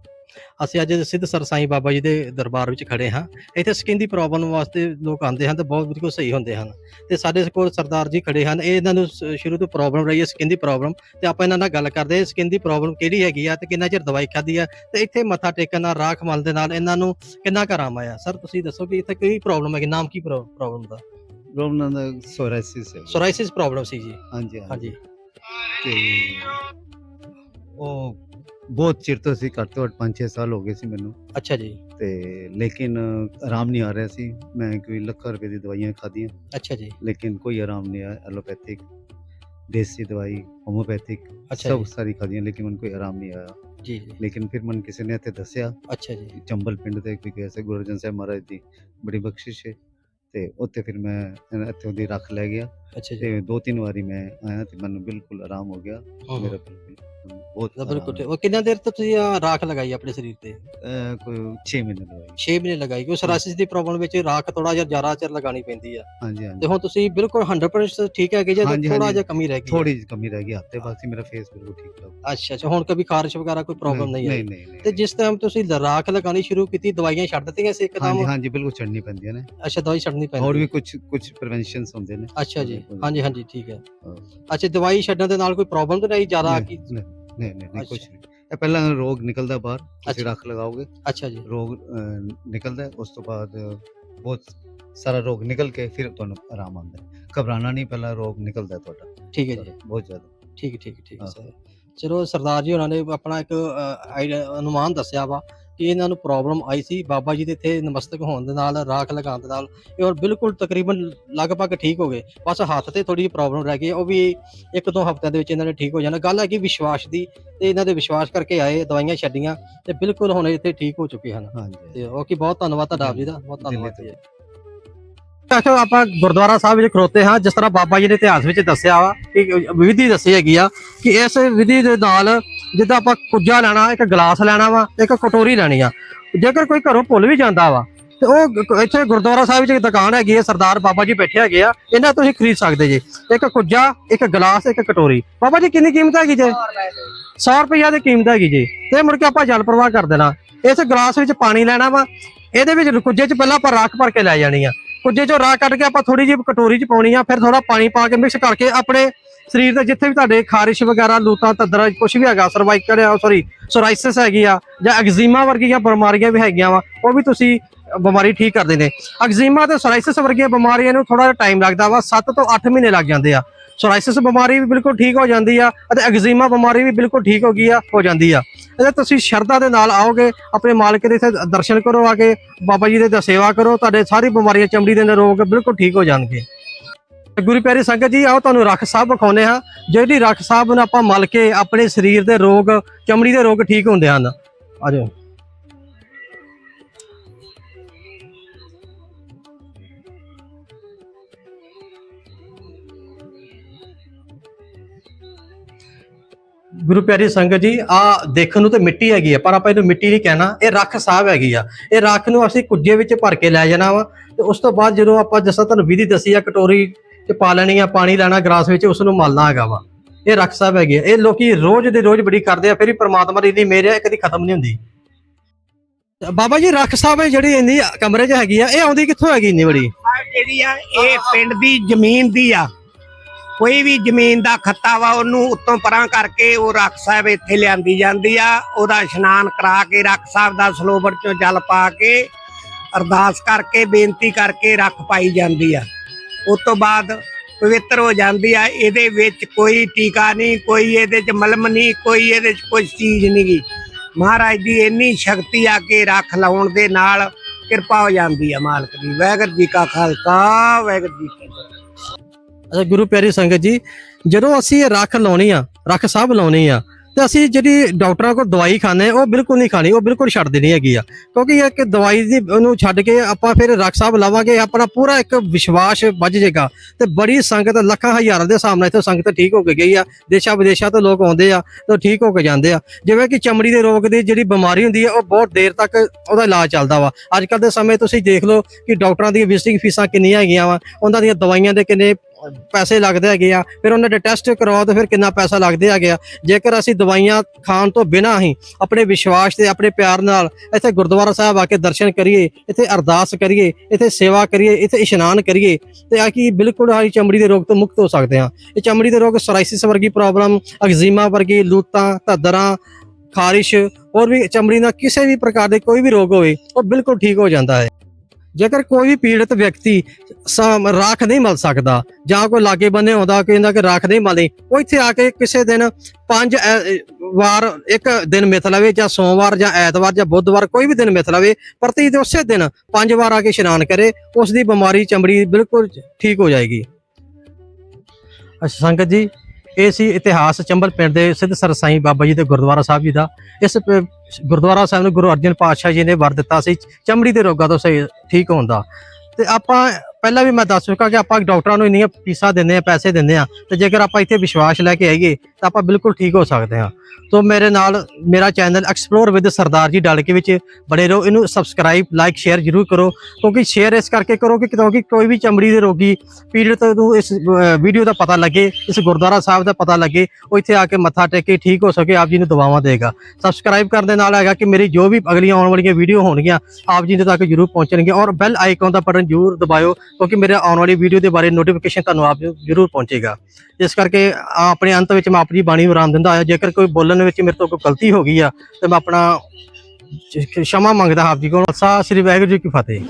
ਅਸੀਂ ਅੱਜ ਸਿੱਧ ਸਰ ਸਾਈਂ ਬਾਬਾ ਜੀ ਦੇ ਦਰਬਾਰ ਵਿੱਚ ਖੜੇ ਹਾਂ। ਇੱਥੇ ਸਕਿਨ ਦੀ ਪ੍ਰੋਬਲਮ ਵਾਸਤੇ ਲੋਕ ਆਉਂਦੇ ਹਨ ਤੇ ਬਹੁਤ ਬਿਲਕੁਲ ਸਹੀ ਹੁੰਦੇ ਹਨ। ਤੇ ਸਾਡੇ ਕੋਲ ਸਰਦਾਰ ਜੀ ਖੜੇ ਹਨ। ਇਹ ਇਹਨਾਂ ਨੂੰ ਸ਼ੁਰੂ ਤੋਂ ਪ੍ਰੋਬਲਮ ਰਹੀ ਹੈ ਸਕਿਨ ਦੀ ਪ੍ਰੋਬਲਮ ਤੇ ਆਪਾਂ ਇਹਨਾਂ ਨਾਲ ਗੱਲ ਕਰਦੇ ਹਾਂ। ਸਕਿਨ ਦੀ ਪ੍ਰੋਬਲਮ ਕਿਹੜੀ ਹੈਗੀ ਆ ਤੇ ਕਿੰਨਾ ਚਿਰ ਦਵਾਈ ਖਾਧੀ ਆ ਤੇ ਇੱਥੇ ਮੱਥਾ ਟੇਕਣ ਨਾਲ ਰਾਖ ਮਲ ਦੇ ਨਾਲ ਇਹਨਾਂ ਨੂੰ ਕਿੰਨਾ ਕੁ ਆਰਾਮ ਆਇਆ ਸਰ ਤੁਸੀਂ ਦੱਸੋ ਕਿ ਇੱਥੇ ਕੀ ਪ੍ਰੋਬਲਮ ਹੈ ਨਾਮ ਕੀ ਪ੍ਰੋਬਲਮ ਦਾ?
ਰੋਮਨਾਂ ਦਾ ਸੋਰਾਇਸਿਸ ਹੈ।
ਸੋਰਾਇਸਿਸ ਪ੍ਰੋਬਲਮ ਸੀ ਜੀ।
ਹਾਂਜੀ।
ਹਾਂਜੀ।
ਤੇ ਉਹ ਬਹੁਤ ਚਿਰ ਤੋਂ ਸੀ ਘੱਟ ਤੋਂ ਘੱਟ 5-6 ਸਾਲ ਹੋ ਗਏ ਸੀ ਮੈਨੂੰ
ਅੱਛਾ ਜੀ
ਤੇ ਲੇਕਿਨ ਆਰਾਮ ਨਹੀਂ ਆ ਰਿਹਾ ਸੀ ਮੈਂ ਕੋਈ ਲੱਖਾਂ ਰੁਪਏ ਦੀ ਦਵਾਈਆਂ ਖਾਧੀਆਂ
ਅੱਛਾ ਜੀ
ਲੇਕਿਨ ਕੋਈ ਆਰਾਮ ਨਹੀਂ ਆਇਆ ਐਲੋਪੈਥਿਕ ਦੇਸੀ ਦਵਾਈ ਹੋਮੋਪੈਥਿਕ ਸਭ ਸਾਰੀ ਖਾਧੀਆਂ ਲੇਕਿਨ ਮੈਨੂੰ ਕੋਈ ਆਰਾਮ ਨਹੀਂ ਆਇਆ
ਜੀ
ਲੇਕਿਨ ਫਿਰ ਮਨ ਕਿਸੇ ਨੇ ਇੱਥੇ ਦੱਸਿਆ
ਅੱਛਾ ਜੀ
ਚੰਬਲ ਪਿੰਡ ਦੇ ਕੋਈ ਕੈਸੇ ਗੁਰੂ ਅਰਜਨ ਸਾਹਿਬ ਮਹਾਰਾਜ ਦੀ ਬੜੀ ਬਖਸ਼ਿਸ਼ ਹੈ ਤੇ ਉੱਥੇ ਫਿਰ ਮੈਂ ਇੱਥੇ ਉਹਦੀ ਰੱਖ ਲੈ ਗਿਆ
ਅੱਛਾ ਜੀ
ਤੇ ਦੋ ਤਿੰਨ ਵਾਰੀ ਮੈਂ ਆਇਆ ਤੇ ਮੈਨੂੰ ਬਿਲਕੁਲ ਆਰਾਮ ਹੋ ਗਿਆ ਮੇਰਾ। ਬਿਲਕੁਲ ਬਹੁਤ
ਤਾਂ
ਆਰਾਮ। ਹੈ।
ਉਹ ਕਿੰਨਾ ਦੇਰ ਤੋਂ ਤੁਸੀਂ ਆਹ ਰਾਖ ਲਗਾਈ ਆਪਣੇ ਸਰੀਰ ਤੇ
ਅਹ ਕੋਈ 6 ਮਹੀਨੇ ਦਵਾਈ
6 ਮਹੀਨੇ ਲਗਾਈ ਕਿਉਂ ਸਰਾਸਿਸ ਦੀ ਪ੍ਰੋਬਲਮ ਵਿੱਚ ਰਾਖ ਥੋੜਾ ਜਿਹਾ ਜ਼ਿਆਦਾ ਚਿਰ ਲਗਾਣੀ ਪੈਂਦੀ ਆ
ਹਾਂਜੀ
ਤੇ ਹੁਣ ਤੁਸੀਂ ਬਿਲਕੁਲ 100% ਠੀਕ ਹੈ ਕਿ ਜੇ
ਹਾਂਜੀ,
ਥੋੜਾ
ਹਾਂਜੀ।
ਜਿਹਾ ਕਮੀ ਰਹਿ ਗਈ ਹੈ?
ਥੋੜੀ ਜਿਹੀ ਕਮੀ ਰਹਿ ਗਈ ਹੱਥੇ ਬਾਕੀ ਮੇਰਾ ਫੇਸ ਬਿਲਕੁਲ ਠੀਕ ਠਾਕ
ਅੱਛਾ ਅੱਛਾ ਹੁਣ ਕभी ਖਾਰਸ਼ ਵਗੈਰਾ ਕੋਈ ਪ੍ਰੋਬਲਮ ਨਹੀਂ ਆਈ
ਨਹੀਂ ਨਹੀਂ
ਤੇ ਜਿਸ ਟਾਈਮ ਤੁਸੀਂ ਰਾਖ ਲਗਾਣੀ ਸ਼ੁਰੂ ਕੀਤੀ ਦਵਾਈਆਂ ਛੱਡ ਦਿੱਤੀਆਂ ਸੀ
ਹਾਂਜੀ
ਇੱਕਦਮ
ਹਾਂਜੀ ਬਿਲਕੁਲ ਛੱਡਣੀ ਪੈਂਦੀਆਂ ਨੇ
ਅੱਛਾ ਦਵਾਈ ਛੱਡਣੀ ਪੈਂਦੀ
ਹੋਰ ਵੀ
ਹੈ।
ਕੁਝ ਕੁਝ ਪ੍ਰੀਵੈਂਸ਼ਨਸ ਹੁੰਦੇ ਨੇ
ਅੱਛਾ ਜੀ। ਹਾਂਜੀ ਹਾਂਜੀ ਠੀਕ ਹੈ
ਹਾਂ।
ਅੱਛਾ ਦਵਾਈ ਛੱਡਣ ਦੇ ਨਾਲ ਕੋਈ ਪ੍ਰੋਬਲਮ ਤਾਂ ਨਹੀਂ ਜ਼ਿਆਦਾ
ਨਹੀਂ
ਕੀ
ਨਹੀਂ ਨਹੀਂ ਨਹੀਂ, ਨਹੀਂ ਕੁਝ। ਨਹੀਂ। ਇਹ ਪਹਿਲਾਂ ਰੋਗ ਨਿਕਲਦਾ ਬਾਹਰ ਤੁਸੀਂ। ਰੱਖ ਲਗਾਓਗੇ।
ਅੱਛਾ ਜੀ।
ਰੋਗ ਅਹ, ਨਿਕਲਦਾ ਹੈ, ਉਸ ਤੋਂ ਬਾਅਦ ਬਹੁਤ ਸਾਰਾ ਰੋਗ ਨਿਕਲ ਕੇ ਫਿਰ ਤੁਹਾਨੂੰ ਆਰਾਮ ਆਉਂਦਾ ਹੈ। ਘਬਰਾਣਾ ਨਹੀਂ ਪਹਿਲਾਂ ਰੋਗ ਨਿਕਲਦਾ ਹੈ ਤੁਹਾਡਾ।
ਠੀਕ ਹੈ ਜੀ।
ਬਹੁਤ ਜ਼ਿਆਦਾ।
ਠੀਕ ਠੀਕ ਠੀਕ
ਹਾਂ।
ਸਰ। ਚਲੋ ਸਰਦਾਰ ਜੀ ਉਹਨਾਂ ਨੇ ਆਪਣਾ ਇੱਕ ਅ, ਆਈਡੀਆ- ਅਨੁਮਾਨ ਦੱਸਿਆ ਵਾ। ਕਿ ਇਹਨਾਂ ਨੂੰ ਪ੍ਰੋਬਲਮ ਆਈ ਸੀ। ਬਾਬਾ ਜੀ ਦੇ ਇੱਥੇ ਨਮਸਤਕ ਹੋਣ ਦੇ ਨਾਲ ਰਾਖ ਲਗਾਉਣ ਦੇ ਨਾਲ ਇਹ ਹੁਣ ਬਿਲਕੁਲ ਤਕਰੀਬਨ ਲਗਭਗ ਠੀਕ ਹੋ ਗਏ। ਬਸ ਹੱਥ ਤੇ ਥੋੜੀ ਜਿਹੀ ਪ੍ਰੋਬਲਮ ਰਹਿ ਗਈ ਉਹ ਵੀ ਇੱਕ ਦੋ ਹਫ਼ਤਿਆਂ ਦੇ ਵਿੱਚ ਇਹਨਾਂ ਨੇ ਠੀਕ ਹੋ ਜਾਣਾ। ਗੱਲ ਹੈ ਕਿ ਵਿਸ਼ਵਾਸ ਦੀ ਤੇ ਇਹਨਾਂ ਦੇ ਵਿਸ਼ਵਾਸ ਕਰਕੇ ਆਏ ਦਵਾਈਆਂ ਛੱਡੀਆਂ ਤੇ ਬਿਲਕੁਲ ਹੁਣ ਇੱਥੇ ਠੀਕ ਹੋ ਚੁੱਕੇ ਹਨ। ਤੇ ਉਹ ਕੀ ਬਹੁਤ ਧੰਨਵਾਦ ਤੁਹਾਡਾ ਆਪ ਜੀ ਦਾ। ਬਹੁਤ ਧੰਨਵਾਦ। ਜੀ। ਆਖੋ ਆਪਾਂ ਗੁਰਦੁਆਰਾ ਸਾਹਿਬ ਵਿੱਚ ਖਲੋਤੇ ਹਾਂ। ਜਿਸ ਤਰ੍ਹਾਂ ਬਾਬਾ ਜੀ ਨੇ ਇਤਿਹਾਸ ਵਿੱਚ ਦੱਸਿਆ ਵਾ ਕਿ ਵਿਧੀ ਦੱਸੀ ਹੈਗੀ ਆ ਕਿ ਇਸ ਵਿਧੀ ਦੇ ਨਾਲ ਜਿੱਦਾਂ ਆਪਾਂ ਕੁੱਜਾ ਲੈਣਾ, ਇੱਕ ਗਲਾਸ ਲੈਣਾ ਵਾ, ਇੱਕ ਕਟੋਰੀ ਲੈਣੀ ਆ। ਜੇਕਰ ਕੋਈ ਘਰੋਂ ਭੁੱਲ ਵੀ ਜਾਂਦਾ ਵਾ, ਤੇ ਉਹ ਇੱਥੇ ਗੁਰਦੁਆਰਾ ਸਾਹਿਬ ਵਿੱਚ ਇੱਕ ਦੁਕਾਨ ਹੈਗੀ ਹੈ ਸਰਦਾਰ ਬਾਬਾ ਜੀ ਬੈਠੇ ਹੈਗੇ ਆ, ਇਹਨਾਂ ਤੁਸੀਂ ਖਰੀਦ ਸਕਦੇ ਜੀ। ਇੱਕ ਕੁੱਜਾ, ਇੱਕ ਗਲਾਸ, ਇੱਕ ਕਟੋਰੀ। ਬਾਬਾ ਜੀ, ਕਿੰਨੀ ਕੀਮਤ ਹੈਗੀ ਜੇ? 100 ਰੁਪਈਆ ਦੀ ਕੀਮਤ ਹੈਗੀ ਜੀ। ਤੇ ਮੁੜ ਕੇ ਆਪਾਂ ਜਲ ਪ੍ਰਵਾਹ ਕਰ ਦੇਣਾ। ਇਸ ਗਲਾਸ ਵਿੱਚ ਪਾਣੀ ਲੈਣਾ ਵਾ, ਇਹਦੇ ਵਿੱਚ ਕੁੱਜੇ 'ਚ ਪਹਿਲਾਂ ਆਪਾਂ ਰਾਖ ਭਰ ਕੇ ਲੈ ਜਾਣੀ ਆ। ਕੁੱਜੇ 'ਚੋਂ ਰਾਖ ਕੱਢ ਕੇ ਆਪਾਂ ਥੋੜੀ ਜਿਹੀ ਕਟੋਰੀ 'ਚ ਪਾਉਣੀ ਆ, ਫਿਰ ਥੋੜਾ ਪਾਣੀ ਪਾ ਕੇ ਮਿਕਸ ਕਰਕੇ ਆਪਣੇ ਸਰੀਰ ਦੇ ਜਿੱਥੇ ਵੀ ਤੁਹਾਡੇ ਖਾਰਿਸ਼ ਵਗੈਰਾ, ਲੂਤਾਂ, ਤਦਰਾ ਕੁਝ ਵੀ ਹੈਗਾ ਸਰਵਾਈਕਲ ਆ ਸੌਰੀ ਸੋਰਾਇਸਿਸ ਹੈਗੀ ਆ, ਜਾਂ ਐਗਜ਼ੀਮਾ ਵਰਗੀਆਂ ਬਿਮਾਰੀਆਂ ਵੀ ਹੈਗੀਆਂ ਵਾ, ਉਹ ਵੀ ਤੁਸੀਂ ਬਿਮਾਰੀ ਠੀਕ ਕਰਦੇ ਨੇ ਐਗਜ਼ੀਮਾ ਤੇ ਸੋਰਾਇਸਿਸ ਵਰਗੀਆਂ ਬਿਮਾਰੀਆਂ ਨੂੰ ਥੋੜਾ ਜਿਹਾ ਟਾਈਮ ਲੱਗਦਾ ਵਾ 7 ਤੋਂ 8 ਮਹੀਨੇ ਲੱਗ ਜਾਂਦੇ ਆ। ਸੋਰਾਇਸਿਸ ਬਿਮਾਰੀ ਵੀ ਬਿਲਕੁਲ ਠੀਕ ਹੋ ਜਾਂਦੀ ਆ, ਅਤੇ ਐਗਜ਼ੀਮਾ ਬਿਮਾਰੀ ਵੀ ਬਿਲਕੁਲ ਠੀਕ ਹੋ ਗਈ ਆ, ਹੋ ਜਾਂਦੀ ਆ। ਇਹਦੇ ਤੁਸੀਂ ਸ਼ਰਧਾ ਦੇ ਨਾਲ ਆਓਗੇ, ਆਪਣੇ ਮਾਲਕ ਦੇ ਇੱਥੇ ਦਰਸ਼ਨ ਕਰੋ ਆ ਕੇ, ਬਾਬਾ ਜੀ ਦੇ ਦ- ਸੇਵਾ ਕਰੋ, ਤੁਹਾਡੇ ਸਾਰੀ ਬਿਮਾਰੀਆਂ ਚਮੜੀ ਦੇ ਰੋਗ ਬਿਲਕੁਲ ਠੀਕ ਹੋ ਜਾਣਗੇ। ਗੁਰੂ ਪਿਆਰੀ ਸੰਗਤ ਜੀ, ਆਓ ਤੁਹਾਨੂੰ ਰੱਖ ਸਾਹਿਬ ਵਿਖਾਉਨੇ ਹਾਂ। ਜਿਹੜੀ ਰੱਖ ਸਾਹਿਬ ਨੂੰ ਆਪਾਂ ਮਲ ਕੇ ਆਪਣੇ ਸਰੀਰ ਦੇ ਰੋਗ, ਚਮੜੀ ਦੇ ਰੋਗ ਠੀਕ ਹੁੰਦੇ ਹਨ। ਆਜੋ ਗੁਰੂ ਪਿਆਰੀ ਸੰਗਤ ਜੀ, ਆ ਦੇਖਣ ਨੂੰ ਤੇ ਮਿੱਟੀ ਹੈਗੀ ਆ, ਪਰ ਆਪਾਂ ਇਹਨੂੰ ਮਿੱਟੀ ਨਹੀਂ ਕਹਿਣਾ। ਇਹ ਰੱਖ ਸਾਹਿਬ ਹੈਗੀ ਆ। ਇਹ ਰੱਖ ਨੂੰ ਅਸੀਂ ਕੁੱਜੇ ਵਿੱਚ ਭਰ ਕੇ ਲੈ ਜਾਣਾ ਵਾ। ਤੇ ਉਸ ਤੋਂ ਬਾਅਦ ਜਦੋਂ ਆਪਾਂ, ਜਿਸ ਤਰ੍ਹਾਂ ਤੁਹਾਨੂੰ ਵਿਧੀ ਦੱਸੀ ਆ, ਕਟੋਰੀ ਚ ਪਾ ਲੈਣੀ ਆ, ਪਾਣੀ ਲੈਣਾ, ਗਰਾਸ ਵਿੱਚ ਉਸ ਨੂੰ ਮਲਣਾ ਹੈਗਾ ਵਾ। ਇਹ ਰੱਖ ਸਾਹਿਬ ਹੈਗੀ ਆ। ਇਹ ਲੋਕੀ ਰੋਜ਼ ਦੇ ਰੋਜ਼ ਬੜੀ ਕਰਦੇ ਆ, ਫਿਰ ਵੀ ਪ੍ਰਮਾਤਮਾ ਦੀ ਇੰਨੀ ਮਿਹਰ ਹੈ ਕਦੀ ਖਤਮ ਨਹੀਂ ਹੁੰਦੀ। ਬਾਬਾ ਜੀ, ਰੱਖ ਸਾਹਿਬ ਜਿਹੜੀ ਇੰਨੀ ਕਮਰੇ 'ਚ ਹੈਗੀ ਆ, ਇਹ ਆਉਂਦੀ ਕਿੱਥੋਂ ਹੈਗੀ ਇੰਨੀ ਬੜੀ?
ਜਿਹੜੀ ਆ, ਇਹ ਪਿੰਡ ਦੀ ਜ਼ਮੀਨ ਦੀ ਆ। ਕੋਈ ਵੀ ਜ਼ਮੀਨ ਦਾ ਖੱਤਾ ਵਾ, ਉਹਨੂੰ ਉੱਤੋਂ ਪਰਾਂ ਕਰਕੇ ਉਹ ਰੱਖ ਸਾਹਿਬ ਇੱਥੇ ਲਿਆਂਦੀ ਜਾਂਦੀ ਆ। ਉਹਦਾ ਇਸ਼ਨਾਨ ਕਰਾ ਕੇ ਰੱਖ ਸਾਹਿਬ ਦਾ ਸਰੋਵਰ ਚੋਂ ਜਲ ਪਾ ਕੇ ਅਰਦਾਸ ਕਰਕੇ, ਬੇਨਤੀ ਕਰਕੇ ਰੱਖ ਪਾਈ ਜਾਂਦੀ ਆ। ਉਸ ਤੋਂ ਬਾਅਦ ਪਵਿੱਤਰ ਹੋ ਜਾਂਦੀ ਆ, ਇਹਦੇ ਵਿੱਚ ਕੋਈ ਟੀਕਾ ਨਹੀਂ, ਕੋਈ ਇਹਦੇ ਚ ਮਲਮ ਨਹੀਂ, ਕੋਈ ਇਹਦੇ ਚ ਕੋਈ ਚੀਜ਼ ਨਹੀਂ ਗੀ। ਮਹਾਰਾਜ ਦੀ ਇੰਨੀ ਸ਼ਕਤੀ ਆ ਕੇ ਰੱਖ ਲਾਉਣ ਦੇ ਨਾਲ ਕਿਰਪਾ ਹੋ ਜਾਂਦੀ ਆ ਮਾਲਕ ਦੀ। ਵਾਹਿਗੁਰੂ ਜੀ ਕਾ ਖਾਲਸਾ, ਵਾਹਿਗੁਰੂ ਜੀ ਕੀ ਫਤਿਹ।
ਅੱਛਾ, ਗੁਰੂ ਪਿਆਰੀ ਸੰਗਤ ਜੀ, ਜਦੋਂ ਅਸੀਂ ਇਹ ਰੱਖ ਲਾਉਣੀ ਆ, ਰੱਖ ਸਾਹਿਬ ਲਾਉਣੀ ਆ ਤੇ ਅਸੀਂ ਜਿਹੜੀ ਡਾਕਟਰਾਂ ਕੋਲ ਦਵਾਈ ਖਾਂਦੇ ਉਹ ਬਿਲਕੁਲ ਨਹੀਂ ਖਾਣੀ, ਉਹ ਬਿਲਕੁਲ ਛੱਡ ਦੇਣੀ ਹੈਗੀ ਆ। ਕਿਉਂਕਿ ਇਹ ਕਿ ਦਵਾਈ ਦੀ ਉਹਨੂੰ ਛੱਡ ਕੇ ਆਪਾਂ ਫਿਰ ਰੱਖ ਸਾਹਿਬ ਲਾਵਾਂਗੇ, ਆਪਣਾ ਪੂਰਾ ਇੱਕ ਵਿਸ਼ਵਾਸ ਵੱਜ ਜਾਏਗਾ। ਤੇ ਬੜੀ ਸੰਗਤ, ਲੱਖਾਂ ਹਜ਼ਾਰਾਂ ਦੇ ਸਾਹਮਣੇ ਇੱਥੇ ਸੰਗਤ ਠੀਕ ਹੋ ਕੇ ਗਈ ਆ। ਦੇਸ਼ਾਂ ਵਿਦੇਸ਼ਾਂ ਤੋਂ ਲੋਕ ਆਉਂਦੇ ਆ, ਤੇ ਉਹ ਠੀਕ ਹੋ ਕੇ ਜਾਂਦੇ ਆ। ਜਿਵੇਂ ਕਿ ਚਮੜੀ ਦੇ ਰੋਗ ਦੀ ਜਿਹੜੀ ਬਿਮਾਰੀ ਹੁੰਦੀ ਹੈ ਉਹ ਬਹੁਤ ਦੇਰ ਤੱਕ ਉਹਦਾ ਇਲਾਜ ਚੱਲਦਾ ਵਾ। ਅੱਜ ਕੱਲ ਦੇ ਸਮੇਂ ਤੁਸੀਂ ਦੇਖ ਲਓ ਕਿ ਡਾਕਟਰਾਂ ਦੀਆਂ ਵਿਜ਼ਿਟਿੰਗ ਫੀਸਾਂ ਕਿੰਨੀਆਂ ਹੈਗੀਆਂ ਵਾ, ਉਹਨਾਂ ਦੀਆਂ ਦਵਾਈਆਂ ਦੇ ਕਿੰਨੇ ਪੈਸੇ ਲੱਗਦੇ ਹੈਗੇ ਆ, ਫਿਰ ਉਹਨਾਂ ਦੇ ਟੈਸਟ ਕਰਵਾਓ ਤੇ ਫਿਰ ਕਿੰਨਾ ਪੈਸਾ ਲੱਗਦੇ ਹੈਗੇ ਆ। ਜੇਕਰ ਅਸੀਂ ਦਵਾਈਆਂ ਖਾਣ ਤੋਂ ਬਿਨਾਂ ਹੀ ਆਪਣੇ ਵਿਸ਼ਵਾਸ ਤੇ ਆਪਣੇ ਪਿਆਰ ਨਾਲ ਇੱਥੇ ਗੁਰਦੁਆਰਾ ਸਾਹਿਬ ਆ ਕੇ ਦਰਸ਼ਨ ਕਰੀਏ, ਇੱਥੇ ਅਰਦਾਸ ਕਰੀਏ, ਇੱਥੇ ਸੇਵਾ ਕਰੀਏ, ਇੱਥੇ ਇਸ਼ਨਾਨ ਕਰੀਏ, ਤੇ ਆ ਕੀ ਬਿਲਕੁਲ ਆਹੀ ਚਮੜੀ ਦੇ ਰੋਗ ਤੋਂ ਮੁਕਤ ਹੋ ਸਕਦੇ ਆ। ਇਹ ਚਮੜੀ ਦੇ ਰੋਗ ਸੋਰਾਇਸਿਸ ਵਰਗੀ ਪ੍ਰੋਬਲਮ ਐਗਜ਼ੀਮਾ ਵਰਗੀ ਲੂਤਾਂ ਧੱਦਰਾਂ, ਖਾਰਿਸ਼, ਹੋਰ ਵੀ ਚਮੜੀ ਨਾਲ ਕਿਸੇ ਵੀ ਪ੍ਰਕਾਰ ਦੇ ਕੋਈ ਵੀ ਰੋਗ ਹੋਵੇ, ਉਹ ਬਿਲਕੁਲ ਠੀਕ ਹੋ ਜਾਂਦਾ ਹੈ। ਜੇਕਰ ਕੋਈ ਵੀ ਪੀੜਤ ਵਿਅਕਤੀ ਰਾਖ ਨਹੀਂ ਮਿਲ ਸਕਦਾ, ਜਾਂ ਕੋਈ ਲਾਗੇ ਬੰਨੇ ਆਉਂਦਾ ਕਹਿੰਦਾ ਕਿ ਰਾਖ ਨਹੀਂ ਮਿਲਦੀ ਉਹ ਇੱਥੇ ਆ ਕੇ ਕਿਸੇ ਦਿਨ ਪੰਜ ਵਾਰ, ਇੱਕ ਦਿਨ ਮਿਥ ਲਵੇ, ਜਾਂ ਸੋਮਵਾਰ, ਜਾਂ ਐਤਵਾਰ, ਜਾਂ ਬੁੱਧਵਾਰ, ਕੋਈ ਵੀ ਦਿਨ ਮਿਥ ਲਵੇ, ਪ੍ਰਤੀ ਦੇ ਉਸੇ ਦਿਨ ਪੰਜ ਵਾਰ ਆ ਕੇ ਇਸ਼ਨਾਨ ਕਰੇ, ਉਸ ਦੀ ਬਿਮਾਰੀ ਚਮੜੀ ਬਿਲਕੁਲ ਠੀਕ ਹੋ ਜਾਏਗੀ। ਅੱਛਾ, ਸੰਗਤ ਜੀ, ਇਹ ਸੀ ਇਤਿਹਾਸ ਚੰਬਲ ਪਿੰਡ ਦੇ ਸਿੱਧ ਸਰਸਾਈ ਬਾਬਾ ਜੀ ਦੇ ਗੁਰਦੁਆਰਾ ਸਾਹਿਬ ਜੀ ਦਾ। ਇਸ ਪ- ਗੁਰਦੁਆਰਾ ਸਾਹਿਬ ਨੂੰ ਗੁਰੂ ਅਰਜਨ ਪਾਤਸ਼ਾਹ ਜੀ ਨੇ ਵਰ ਦਿੱਤਾ ਸੀ, ਚਮੜੀ ਦੇ ਰੋਗਾਂ ਤੋਂ ਸਹੀ ਠੀਕ ਹੋਣ ਦਾ। ਤੇ ਆਪਾਂ ਪਹਿਲਾਂ ਵੀ ਮੈਂ ਦੱਸ ਚੁੱਕਾ ਕਿ ਆਪਾਂ ਡਾਕਟਰਾਂ ਨੂੰ ਇੰਨੀਆਂ ਫੀਸਾਂ ਦਿੰਦੇ ਆ ਪੈਸੇ ਦਿੰਦੇ ਆ ਤੇ ਜੇਕਰ ਆਪਾਂ ਇੱਥੇ ਵਿਸ਼ਵਾਸ ਲੈ ਕੇ ਆਈਏ, ਤਾਂ ਆਪਾਂ ਬਿਲਕੁਲ ਠੀਕ ਹੋ ਸਕਦੇ ਹਾਂ। ਤੋਂ ਮੇਰੇ ਨਾਲ ਮੇਰਾ channel explore with Sardar ji ਡਾਲਕੇ ਵਿੱਚ ਬਣੇ ਰਹੋ। ਇਹਨੂੰ ਸਬਸਕ੍ਰਾਈਬ ਲਾਈਕ ਸ਼ੇਅਰ ਜਰੂਰ ਕਰੋ, ਕਿਉਂਕਿ ਸ਼ੇਅਰ ਇਸ ਕਰਕੇ ਕਰੋ ਕਿ ਕਿਉਂਕਿ ਕੋਈ ਵੀ ਚਮੜੀ ਦੇ ਰੋਗੀ ਪੀੜਤ ਨੂੰ ਇਸ ਵੀਡੀਓ ਦਾ ਪਤਾ ਲੱਗੇ, ਇਸ ਗੁਰਦੁਆਰਾ ਸਾਹਿਬ ਦਾ ਪਤਾ ਲੱਗੇ, ਉਹ ਇੱਥੇ ਆ ਕੇ ਮੱਥਾ ਟੇਕ ਕੇ ਠੀਕ ਹੋ ਸਕੇ, ਆਪ ਜੀ ਨੂੰ ਦਵਾਵਾਂ ਦੇਗਾ। ਸਬਸਕ੍ਰਾਈਬ ਕਰਨ ਦੇ ਨਾਲ ਹੈਗਾ ਕਿ ਮੇਰੀ ਜੋ ਵੀ ਅਗਲੀਆਂ ਆਉਣ ਵਾਲੀਆਂ ਵੀਡੀਓ ਹੋਣਗੀਆਂ, ਆਪ ਜੀ ਦੇ ਤੱਕ ਜਰੂਰ ਪਹੁੰਚਣਗੀਆਂ ਔਰ ਬੈਲ ਆਈਕਨ ਦਾ ਬਟਨ ਜਰੂਰ ਦਬਾਇਓ ਕਿਉਂਕਿ ਮੇਰੇ ਆਉਣ ਵਾਲੀ ਵੀਡੀਓ ਦੇ ਬਾਰੇ ਨੋਟੀਫਿਕੇਸ਼ਨ ਤੁਹਾਨੂੰ ਆਪ ਜਰੂਰ ਪਹੁੰਚੇਗਾ। ਇਸ ਕਰਕੇ ਆਪਣੇ ਅੰਤ ਵਿੱਚ ਮੈਂ ਆਪਣੀ ਬਾਣੀ ਵਿਰਾਮ ਦਿੰਦਾ ਆਇਆ ਜੇਕਰ ਕੋਈ ਬੋਲਣ ਵਿੱਚ ਮੇਰੇ ਤੋਂ ਕੋਈ ਗਲਤੀ ਹੋ ਗਈ ਆ, ਤੇ ਮੈਂ ਆਪਣਾ ਜ- ਮੰਗਦਾ ਆਪ ਜੀ ਕੋਲ। ਸਾ ਸ੍ਰੀ ਵਾਹਿਗੁਰੂ ਜੀ ਕੀ ਫਤਿਹ।